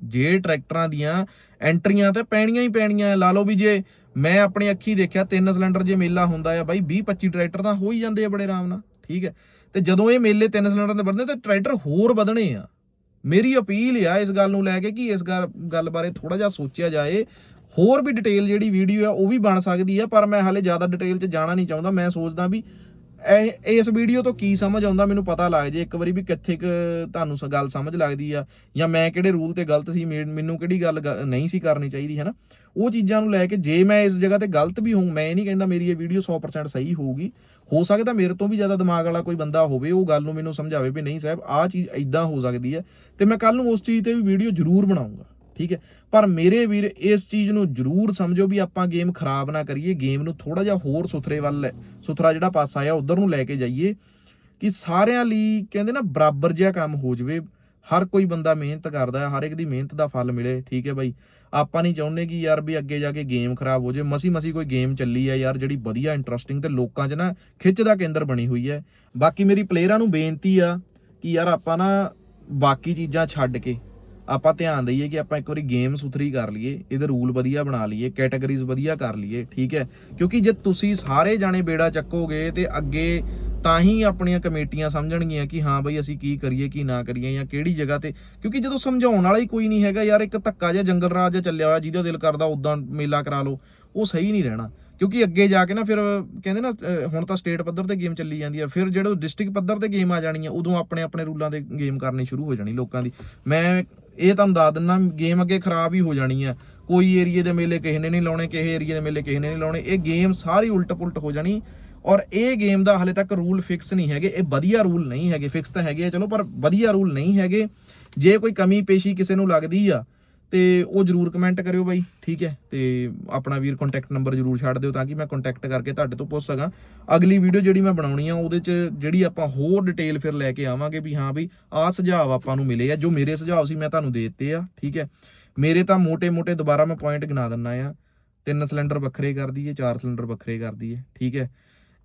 ਜੇ ਟਰੈਕਟਰਾਂ ਦੀਆਂ ਐਂਟਰੀਆਂ ਤੇ ਪੈਣੀਆਂ ਹੀ ਪੈਣੀਆਂ, ਲਾ ਲਓ ਵੀ ਜੇ ਮੈਂ ਆਪਣੀ ਅੱਖੀ ਦੇਖਿਆ, ਤਿੰਨ ਸਿਲੰਡਰ ਜੇ ਮੇਲਾ ਹੁੰਦਾ ਆ ਬਾਈ 20-25 ਟਰੈਕਟਰ ਤਾਂ ਹੋ ਹੀ ਜਾਂਦੇ ਆ ਬੜੇ ਆਰਾਮ ਨਾਲ, ਠੀਕ ਹੈ ਤੇ ਜਦੋਂ ਇਹ ਮੇਲੇ ਤਿੰਨ ਸਿਲੰਡਰ ਦੇ ਵਧਦੇ, ਤਾਂ ਟਰੈਕਟਰ ਹੋਰ ਵਧਣੇ ਆ। ਮੇਰੀ ਅਪੀਲ ਆ ਇਸ ਗੱਲ ਨੂੰ ਲੈ ਕੇ ਕਿ ਇਸ ਗੱਲ ਗੱਲ ਬਾਰੇ ਥੋੜਾ ਜਿਹਾ ਸੋਚਿਆ ਜਾਏ ਹੋਰ ਵੀ ਡਿਟੇਲ ਜਿਹੜੀ ਵੀਡੀਓ ਆ, ਉਹ ਵੀ ਬਣ ਸਕਦੀ ਆ, ਪਰ ਮੈਂ ਹਾਲੇ ਜ਼ਿਆਦਾ ਡਿਟੇਲ 'ਚ ਜਾਣਾ ਨਹੀਂ ਚਾਹੁੰਦਾ। ਮੈਂ ਸੋਚਦਾ ਵੀ ਇਹ- ਇਸ ਵੀਡੀਓ ਤੋਂ ਕੀ ਸਮਝ ਆਉਂਦਾ, ਮੈਨੂੰ ਪਤਾ ਲੱਗ ਜੇ ਇੱਕ ਵਾਰੀ ਵੀ ਕਿੱਥੇ ਕੁ ਤੁਹਾਨੂੰ ਸ, ਗੱਲ ਸਮਝ ਲੱਗਦੀ ਆ, ਜਾਂ ਮੈਂ ਕਿਹੜੇ ਰੂਲ ਤੇ ਗਲਤ ਸੀ, ਮੇ- ਮੈਨੂੰ ਕਿਹੜੀ ਗੱਲ ਗ- ਨਹੀਂ ਸੀ ਕਰਨੀ ਚਾਹੀਦੀ ਹੈ ਨਾ ਉਹ ਚੀਜ਼ਾਂ ਨੂੰ ਲੈ ਕੇ ਜੇ ਮੈਂ ਇਸ ਜਗ੍ਹਾ ਤੇ ਗਲਤ ਵੀ ਹੋਊ, ਮੈਂ ਇਹ ਨਹੀਂ ਕਹਿੰਦਾ ਮੇਰੀ ਇਹ ਵੀਡੀਓ 100% ਸਹੀ ਹੋਊਗੀ। ਹੋ ਸਕਦਾ ਮੇਰੇ ਤੋਂ ਵੀ ਜ਼ਿਆਦਾ ਦਿਮਾਗ ਵਾਲਾ ਕੋਈ ਬੰਦਾ ਹੋਵੇ, ਉਹ ਗੱਲ ਨੂੰ ਮੈਨੂੰ ਸਮਝਾਵੇ ਵੀ ਨਹੀਂ ਸਾਹਿਬ, ਆਹ ਚੀਜ਼ ਇਦਾਂ ਹੋ ਸਕਦੀ ਹੈ ਤੇ ਮੈਂ ਕੱਲ ਨੂੰ ਉਸ ਚੀਜ਼ ਤੇ ਵੀ ਵੀਡੀਓ ਜ਼ਰੂਰ ਬਣਾਉਂਗਾ ਠੀਕ ਹੈ? ਪਰ ਮੇਰੇ ਵੀਰ, ਇਸ ਚੀਜ਼ ਨੂੰ ਜ਼ਰੂਰ ਸਮਝੋ ਵੀ ਆਪਾਂ ਗੇਮ ਖਰਾਬ ਨਾ ਕਰੀਏ ਗੇਮ ਨੂੰ ਥੋੜਾ ਜਿਹਾ ਹੋਰ ਸੁਥਰੇ ਵੱਲ ਲੈ- ਸੁਥਰਾ ਜਿਹੜਾ ਪਾਸਾ ਆ, ਉਧਰ ਨੂੰ ਲੈ ਕੇ ਜਾਈਏ ਕਿ ਸਾਰਿਆਂ ਲਈ ਕਹਿੰਦੇ ਨਾ ਬਰਾਬਰ ਜਿਹਾ ਕੰਮ ਹੋ ਜਵੇ। ਹਰ ਕੋਈ ਬੰਦਾ ਮਿਹਨਤ ਕਰਦਾ ਹੈ ਹਰ ਇੱਕ ਦੀ ਮਿਹਨਤ ਦਾ ਫਲ ਮਿਲੇ, ਠੀਕ ਹੈ ਬਾਈ? ਆਪਾਂ ਨਹੀਂ ਚਾਹੁੰਦੇ ਕਿ ਯਾਰ ਵੀ ਅੱਗੇ ਜਾ ਕੇ ਗੇਮ ਖਰਾਬ ਹੋ ਜਾਏ ਮਸੀ ਮਸੀ ਕੋਈ ਗੇਮ ਚੱਲੀ ਹੈ ਯਾਰ, ਜਿਹੜੀ ਵਧੀਆ ਇੰਟਰਸਟਿੰਗ ਤੇ ਲੋਕਾਂ 'ਚ ਨਾ ਖਿੱਚ ਦਾ ਕੇਂਦਰ ਬਣੀ ਹੋਈ ਹੈ। ਬਾਕੀ ਮੇਰੀ ਪਲੇਅਰਾਂ ਨੂੰ ਬੇਨਤੀ ਆ ਕਿ ਯਾਰ ਆਪਾਂ ਨਾ ਬਾਕੀ ਚੀਜ਼ਾਂ ਛੱਡ ਕੇ ਆਪਾਂ ਧਿਆਨ ਦਈਏ ਕਿ ਆਪਾਂ ਇੱਕ ਵਾਰੀ ਗੇਮ ਸੁਥਰੀ ਕਰ ਲਈਏ, ਇਹਦੇ ਰੂਲ ਵਧੀਆ ਬਣਾ ਲਈਏ ਕੈਟਾਗਰੀਜ਼ ਵਧੀਆ ਕਰ ਲਈਏ, ਠੀਕ ਹੈ? ਕਿਉਂਕਿ ਜੇ ਤੁਸੀਂ ਸਾਰੇ ਜਾਣੇ ਬੇੜਾ ਚੱਕੋਗੇ ਤੇ ਅੱਗੇ ਤਾਂ ਹੀ ਆਪਣੀਆਂ ਕਮੇਟੀਆਂ ਸਮਝਣਗੀਆਂ ਕਿ ਹਾਂ ਬਈ ਅਸੀਂ ਕੀ ਕਰੀਏ, ਕੀ ਨਾ ਕਰੀਏ ਜਾਂ ਕਿਹੜੀ ਜਗ੍ਹਾ ਤੇ ਕਿਉਂਕਿ ਜਦੋਂ ਸਮਝਾਉਣ ਵਾਲਾ ਹੀ ਕੋਈ ਨਹੀਂ ਹੈਗਾ ਯਾਰ, ਇੱਕ ਧੱਕਾ ਜਿਹਾ ਜੰਗਲ ਰਾਜ ਜਿਹਾ ਚੱਲਿਆ ਹੋਇਆ, ਜਿਹਦਾ ਦਿਲ ਕਰਦਾ ਉਦਾਂ ਮੇਲਾ ਕਰਾ ਲਓ, ਉਹ ਸਹੀ ਨਹੀਂ ਰਹਿਣਾ। ਕਿਉਂਕਿ ਅੱਗੇ ਜਾ ਕੇ ਨਾ ਫਿਰ ਕਹਿੰਦੇ ਨਾ ਹੁਣ ਤਾਂ ਸਟੇਟ ਪੱਧਰ ਤੇ ਗੇਮ ਚੱਲੀ ਜਾਂਦੀ ਆ, ਫਿਰ ਜਦੋਂ ਡਿਸਟ੍ਰਿਕਟ ਪੱਧਰ ਤੇ ਗੇਮ ਆ ਜਾਣੀ ਆ, ਉਦੋਂ ਆਪਣੇ ਆਪਣੇ ਰੂਲਾਂ ਤੇ ਗੇਮ ਕਰਨੀ ਸ਼ੁਰੂ ਹੋ ਜਾਣੀ ਲੋਕਾਂ ਦੀ। ਮੈਂ ਇਹ ਤੁਹਾਨੂੰ ਦੱਸ ਦਿੰਨਾ ਗੇਮ ਅੱਗੇ ਖਰਾਬ ਹੀ ਹੋ ਜਾਣੀ ਆ। ਕੋਈ ਏਰੀਏ ਦੇ ਮੇਲੇ ਕਿਸੇ ਨੇ ਨਹੀਂ ਲਾਉਣੇ, ਕਿਸੇ ਏਰੀਏ ਦੇ ਮੇਲੇ ਕਿਸੇ ਨੇ ਨਹੀਂ ਲਾਉਣੇ। ਇਹ ਗੇਮ ਸਾਰੀ ਉਲਟ ਪੁਲਟ ਹੋ ਜਾਣੀ। ਔਰ ਇਹ ਗੇਮ ਦਾ ਹਲੇ ਤੱਕ ਰੂਲ ਫਿਕਸ ਨਹੀਂ ਹੈਗੇ। ਇਹ ਵਧੀਆ ਰੂਲ ਨਹੀਂ ਹੈਗੇ। ਫਿਕਸ ਤਾਂ ਹੈਗੇ ਆ, ਚਲੋ, ਪਰ ਵਧੀਆ ਰੂਲ ਨਹੀਂ ਹੈਗੇ। ਜੇ ਕੋਈ ਕਮੀ ਪੇਸ਼ੀ ਕਿਸੇ ਨੂੰ ਲੱਗਦੀ ਆ ਤੇ ਉਹ ਜਰੂਰ ਕਮੈਂਟ ਕਰਿਓ ਬਾਈ, ਠੀਕ ਹੈ? ਤੇ ਆਪਣਾ ਵੀਰ ਕੰਟੈਕਟ ਨੰਬਰ ਜਰੂਰ ਛੱਡ ਦਿਓ ਤਾਂ ਕਿ ਮੈਂ ਕੰਟੈਕਟ ਕਰਕੇ ਤੁਹਾਡੇ ਤੋਂ ਪੁੱਛ ਸਕਾਂ। ਅਗਲੀ ਵੀਡੀਓ ਜਿਹੜੀ ਮੈਂ ਬਣਾਉਣੀ ਆ, ਉਹਦੇ 'ਚ ਜਿਹੜੀ ਆਪਾਂ ਹੋਰ ਡਿਟੇਲ ਫਿਰ ਲੈ ਕੇ ਆਵਾਂਗੇ ਵੀ ਹਾਂ ਬਈ ਆਹ ਸੁਝਾਅ ਆਪਾਂ ਨੂੰ ਮਿਲੇ ਆ, ਜੋ ਮੇਰੇ ਸੁਝਾਅ ਸੀ ਮੈਂ ਤੁਹਾਨੂੰ ਦੇ ਦਿੱਤੇ ਆ, ਠੀਕ ਹੈ? ਮੇਰੇ ਤਾਂ ਮੋٹے-ਮੋٹے ਦੁਬਾਰਾ ਮੈਂ ਪੁਆਇੰਟ ਗਿਣਾ ਦਿੰਨਾ ਆ। ਤਿੰਨ ਸਿਲੰਡਰ ਵੱਖਰੇ ਕਰ ਦਈਏ ਚਾਰ ਸਿਲੰਡਰ ਵੱਖਰੇ ਕਰ ਦਈਏ ਠੀਕ ਹੈ?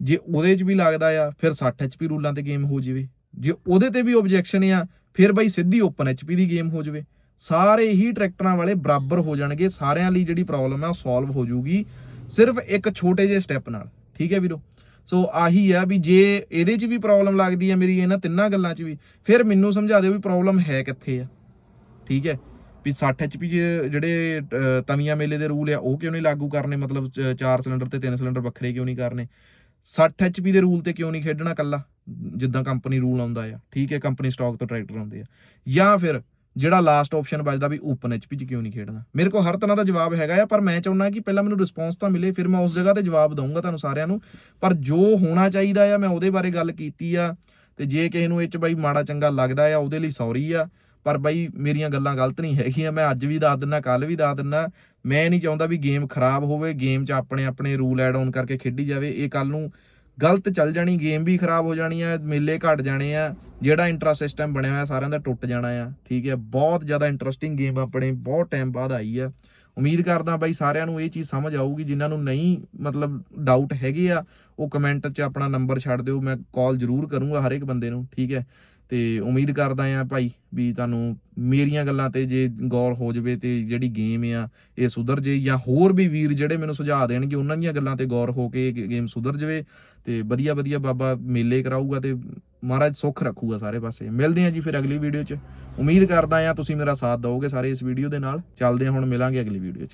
ਜੇ ਉਹਦੇ 'ਚ ਵੀ ਲੱਗਦਾ ਆ, ਫਿਰ 60 HP ਰੂਲਾਂ ਤੇ ਗੇਮ ਹੋ ਜਾਵੇ। ਜੇ ਉਹਦੇ ਤੇ ਵੀ ਆਬਜੈਕਸ਼ਨ ਆ, ਫਿਰ ਬਾਈ ਸਿੱਧੀ ਓਪਨ HP ਦੀ ਗੇਮ ਹੋ ਜਾਵੇ। ਸਾਰੇ ਹੀ ਟਰੈਕਟਰਾਂ ਵਾਲੇ ਬਰਾਬਰ ਹੋ ਜਾਣਗੇ, ਸਾਰਿਆਂ ਲਈ ਜਿਹੜੀ ਪ੍ਰੋਬਲਮ ਹੈ ਉਹ ਸੋਲਵ ਹੋ ਜਾਊਗੀ, ਸਿਰਫ ਇੱਕ ਛੋਟੇ ਜਿਹੇ ਸਟੈਪ ਨਾਲ, ਠੀਕ ਹੈ ਵੀਰੋ? ਸੋ ਆਹੀ ਆ ਵੀ ਜੇ ਇਹਦੇ 'ਚ ਵੀ ਪ੍ਰੋਬਲਮ ਲੱਗਦੀ ਹੈ ਮੇਰੀ, ਇਹਨਾਂ ਤਿੰਨਾਂ ਗੱਲਾਂ 'ਚ ਵੀ, ਫਿਰ ਮੈਨੂੰ ਸਮਝਾ ਦਿਓ ਵੀ ਪ੍ਰੋਬਲਮ ਹੈ ਕਿੱਥੇ ਆ, ਠੀਕ ਹੈ? ਵੀ 60 HP ਜਿਹੜੇ ਤਵੀਆਂ ਮੇਲੇ ਦੇ ਰੂਲ ਆ, ਉਹ ਕਿਉਂ ਨਹੀਂ ਲਾਗੂ ਕਰਨੇ? ਮਤਲਬ, ਚ- ਚਾਰ ਸਿਲੰਡਰ ਤੇ ਤਿੰਨ ਸਿਲੰਡਰ ਵੱਖਰੇ ਕਿਉਂ ਨਹੀਂ ਕਰਨੇ? 60 HP ਦੇ ਰੂਲ ਤੇ ਕਿਉਂ ਨਹੀਂ ਖੇਡਣਾ ਕੱਲਾ ਜਿੱਦਾਂ ਕੰਪਨੀ ਰੂਲ ਆਉਂਦਾ ਆ, ਠੀਕ ਹੈ? ਕੰਪਨੀ ਸਟਾਕ ਤੋਂ ਟਰੈਕਟਰ ਆਉਂਦੇ ਆ। ਜਾਂ ਫਿਰ ਜਿਹੜਾ ਲਾਸਟ ਆਪਸ਼ਨ ਬਚਦਾ ਵੀ ਓਪਨ ਐਚਪੀ ਚ ਕਿਉਂ ਨਹੀਂ ਖੇਡਣਾ? ਮੇਰੇ ਕੋਲ ਹਰ ਤਰ੍ਹਾਂ ਦਾ ਜਵਾਬ ਹੈਗਾ ਆ, ਪਰ ਮੈਂ ਚਾਹੁੰਦਾ ਕਿ ਪਹਿਲਾਂ ਮੈਨੂੰ ਰਿਸਪੌਂਸ ਤਾਂ ਮਿਲੇ, ਫਿਰ ਮੈਂ ਉਸ ਜਗ੍ਹਾ ਤੇ ਜਵਾਬ ਦਊਂਗਾ ਤੁਹਾਨੂੰ ਸਾਰਿਆਂ ਨੂੰ। ਪਰ ਜੋ ਹੋਣਾ ਚਾਹੀਦਾ ਆ, ਮੈਂ ਉਹਦੇ ਬਾਰੇ ਗੱਲ ਕੀਤੀ ਆ, ਤੇ ਜੇ ਕਿਸੇ ਨੂੰ ਇਹ ਚ ਬਾਈ ਮਾੜਾ ਚੰਗਾ ਲੱਗਦਾ ਆ, ਉਹਦੇ ਲਈ ਸੌਰੀ ਆ, ਪਰ ਬਾਈ ਮੇਰੀਆਂ ਗੱਲਾਂ ਗਲਤ ਨਹੀਂ ਹੈਗੀਆਂ, ਮੈਂ ਅੱਜ ਵੀ ਦੱਸ ਦਿੰਨਾ ਕੱਲ ਵੀ ਦੱਸ ਦਿੰਨਾ ਮੈਂ ਨਹੀਂ ਚਾਹੁੰਦਾ ਵੀ ਗੇਮ ਖਰਾਬ ਹੋਵੇ ਗੇਮ 'ਚ ਆਪਣੇ ਆਪਣੇ ਰੂਲ ਐਡ ਆਨ ਕਰਕੇ ਖੇਡੀ ਜਾਵੇ, ਇਹ ਕੱਲ ਨੂੰ ਗਲਤ ਚੱਲ ਜਾਣੀ ਗੇਮ ਵੀ ਖਰਾਬ ਹੋ ਜਾਣੀ ਆ, ਮੇਲੇ ਘਟ ਜਾਣੇ ਆ, ਜਿਹੜਾ ਇੰਟਰਾ ਸਿਸਟਮ ਬਣਿਆ ਹੋਇਆ ਸਾਰਿਆਂ ਦਾ ਟੁੱਟ ਜਾਣਾ ਆ, ਠੀਕ ਹੈ? ਬਹੁਤ ਜ਼ਿਆਦਾ ਇੰਟਰਸਟਿੰਗ ਗੇਮ ਆਪਣੇ, ਬਹੁਤ ਟਾਈਮ ਬਾਅਦ ਆਈ ਆ। ਉਮੀਦ ਕਰਦਾ ਬਾਈ ਸਾਰਿਆਂ ਨੂੰ ਇਹ ਚੀਜ਼ ਸਮਝ ਆਊਗੀ, ਜਿਨ੍ਹਾਂ ਨੂੰ ਨਹੀਂ ਮਤਲਬ ਡਾਊਟ ਹੈਗੇ ਆ, ਉਹ ਕਮੈਂਟ 'ਚ ਆਪਣਾ ਨੰਬਰ ਛੱਡ ਦਿਓ, ਮੈਂ ਕਾਲ ਜ਼ਰੂਰ ਕਰੂੰਗਾ ਹਰ ਇੱਕ ਬੰਦੇ ਨੂੰ, ਠੀਕ ਹੈ? ਤੇ ਉਮੀਦ ਕਰਦਾ ਆ ਭਾਈ ਵੀ ਤੁਹਾਨੂੰ ਮੇਰੀਆਂ ਗੱਲਾਂ ਤੇ ਜੇ ਗੌਰ ਹੋ ਜਾਵੇ ਤੇ ਜਿਹੜੀ ਗੇਮ ਆ, ਇਹ ਸੁਧਰ ਜੇ, ਜਾਂ ਹੋਰ ਵੀ ਵੀਰ ਜਿਹੜੇ ਮੈਨੂੰ ਸੁਝਾਅ ਦੇਣਗੇ, ਉਹਨਾਂ ਦੀਆਂ ਗੱਲਾਂ ਤੇ ਗੌਰ ਹੋ ਕੇ ਗੇਮ ਸੁਧਰ ਜਵੇ। ਤੇ ਵਧੀਆ ਵਧੀਆ ਬਾਬਾ ਮੇਲੇ ਕਰਾਊਗਾ ਤੇ ਮਹਾਰਾਜ ਸੁੱਖ ਰੱਖੂਗਾ ਸਾਰੇ ਪਾਸੇ। ਮਿਲਦੇ ਹਾਂ ਜੀ ਫਿਰ ਅਗਲੀ ਵੀਡੀਓ 'ਚ। ਉਮੀਦ ਕਰਦਾ ਆ ਤੁਸੀਂ ਮੇਰਾ ਸਾਥ ਦਿਓਗੇ ਸਾਰੇ ਇਸ ਵੀਡੀਓ ਦੇ ਨਾਲ। ਚੱਲਦੇ ਹਾਂ ਹੁਣ ਮਿਲਾਂਗੇ ਅਗਲੀ ਵੀਡੀਓ 'ਚ।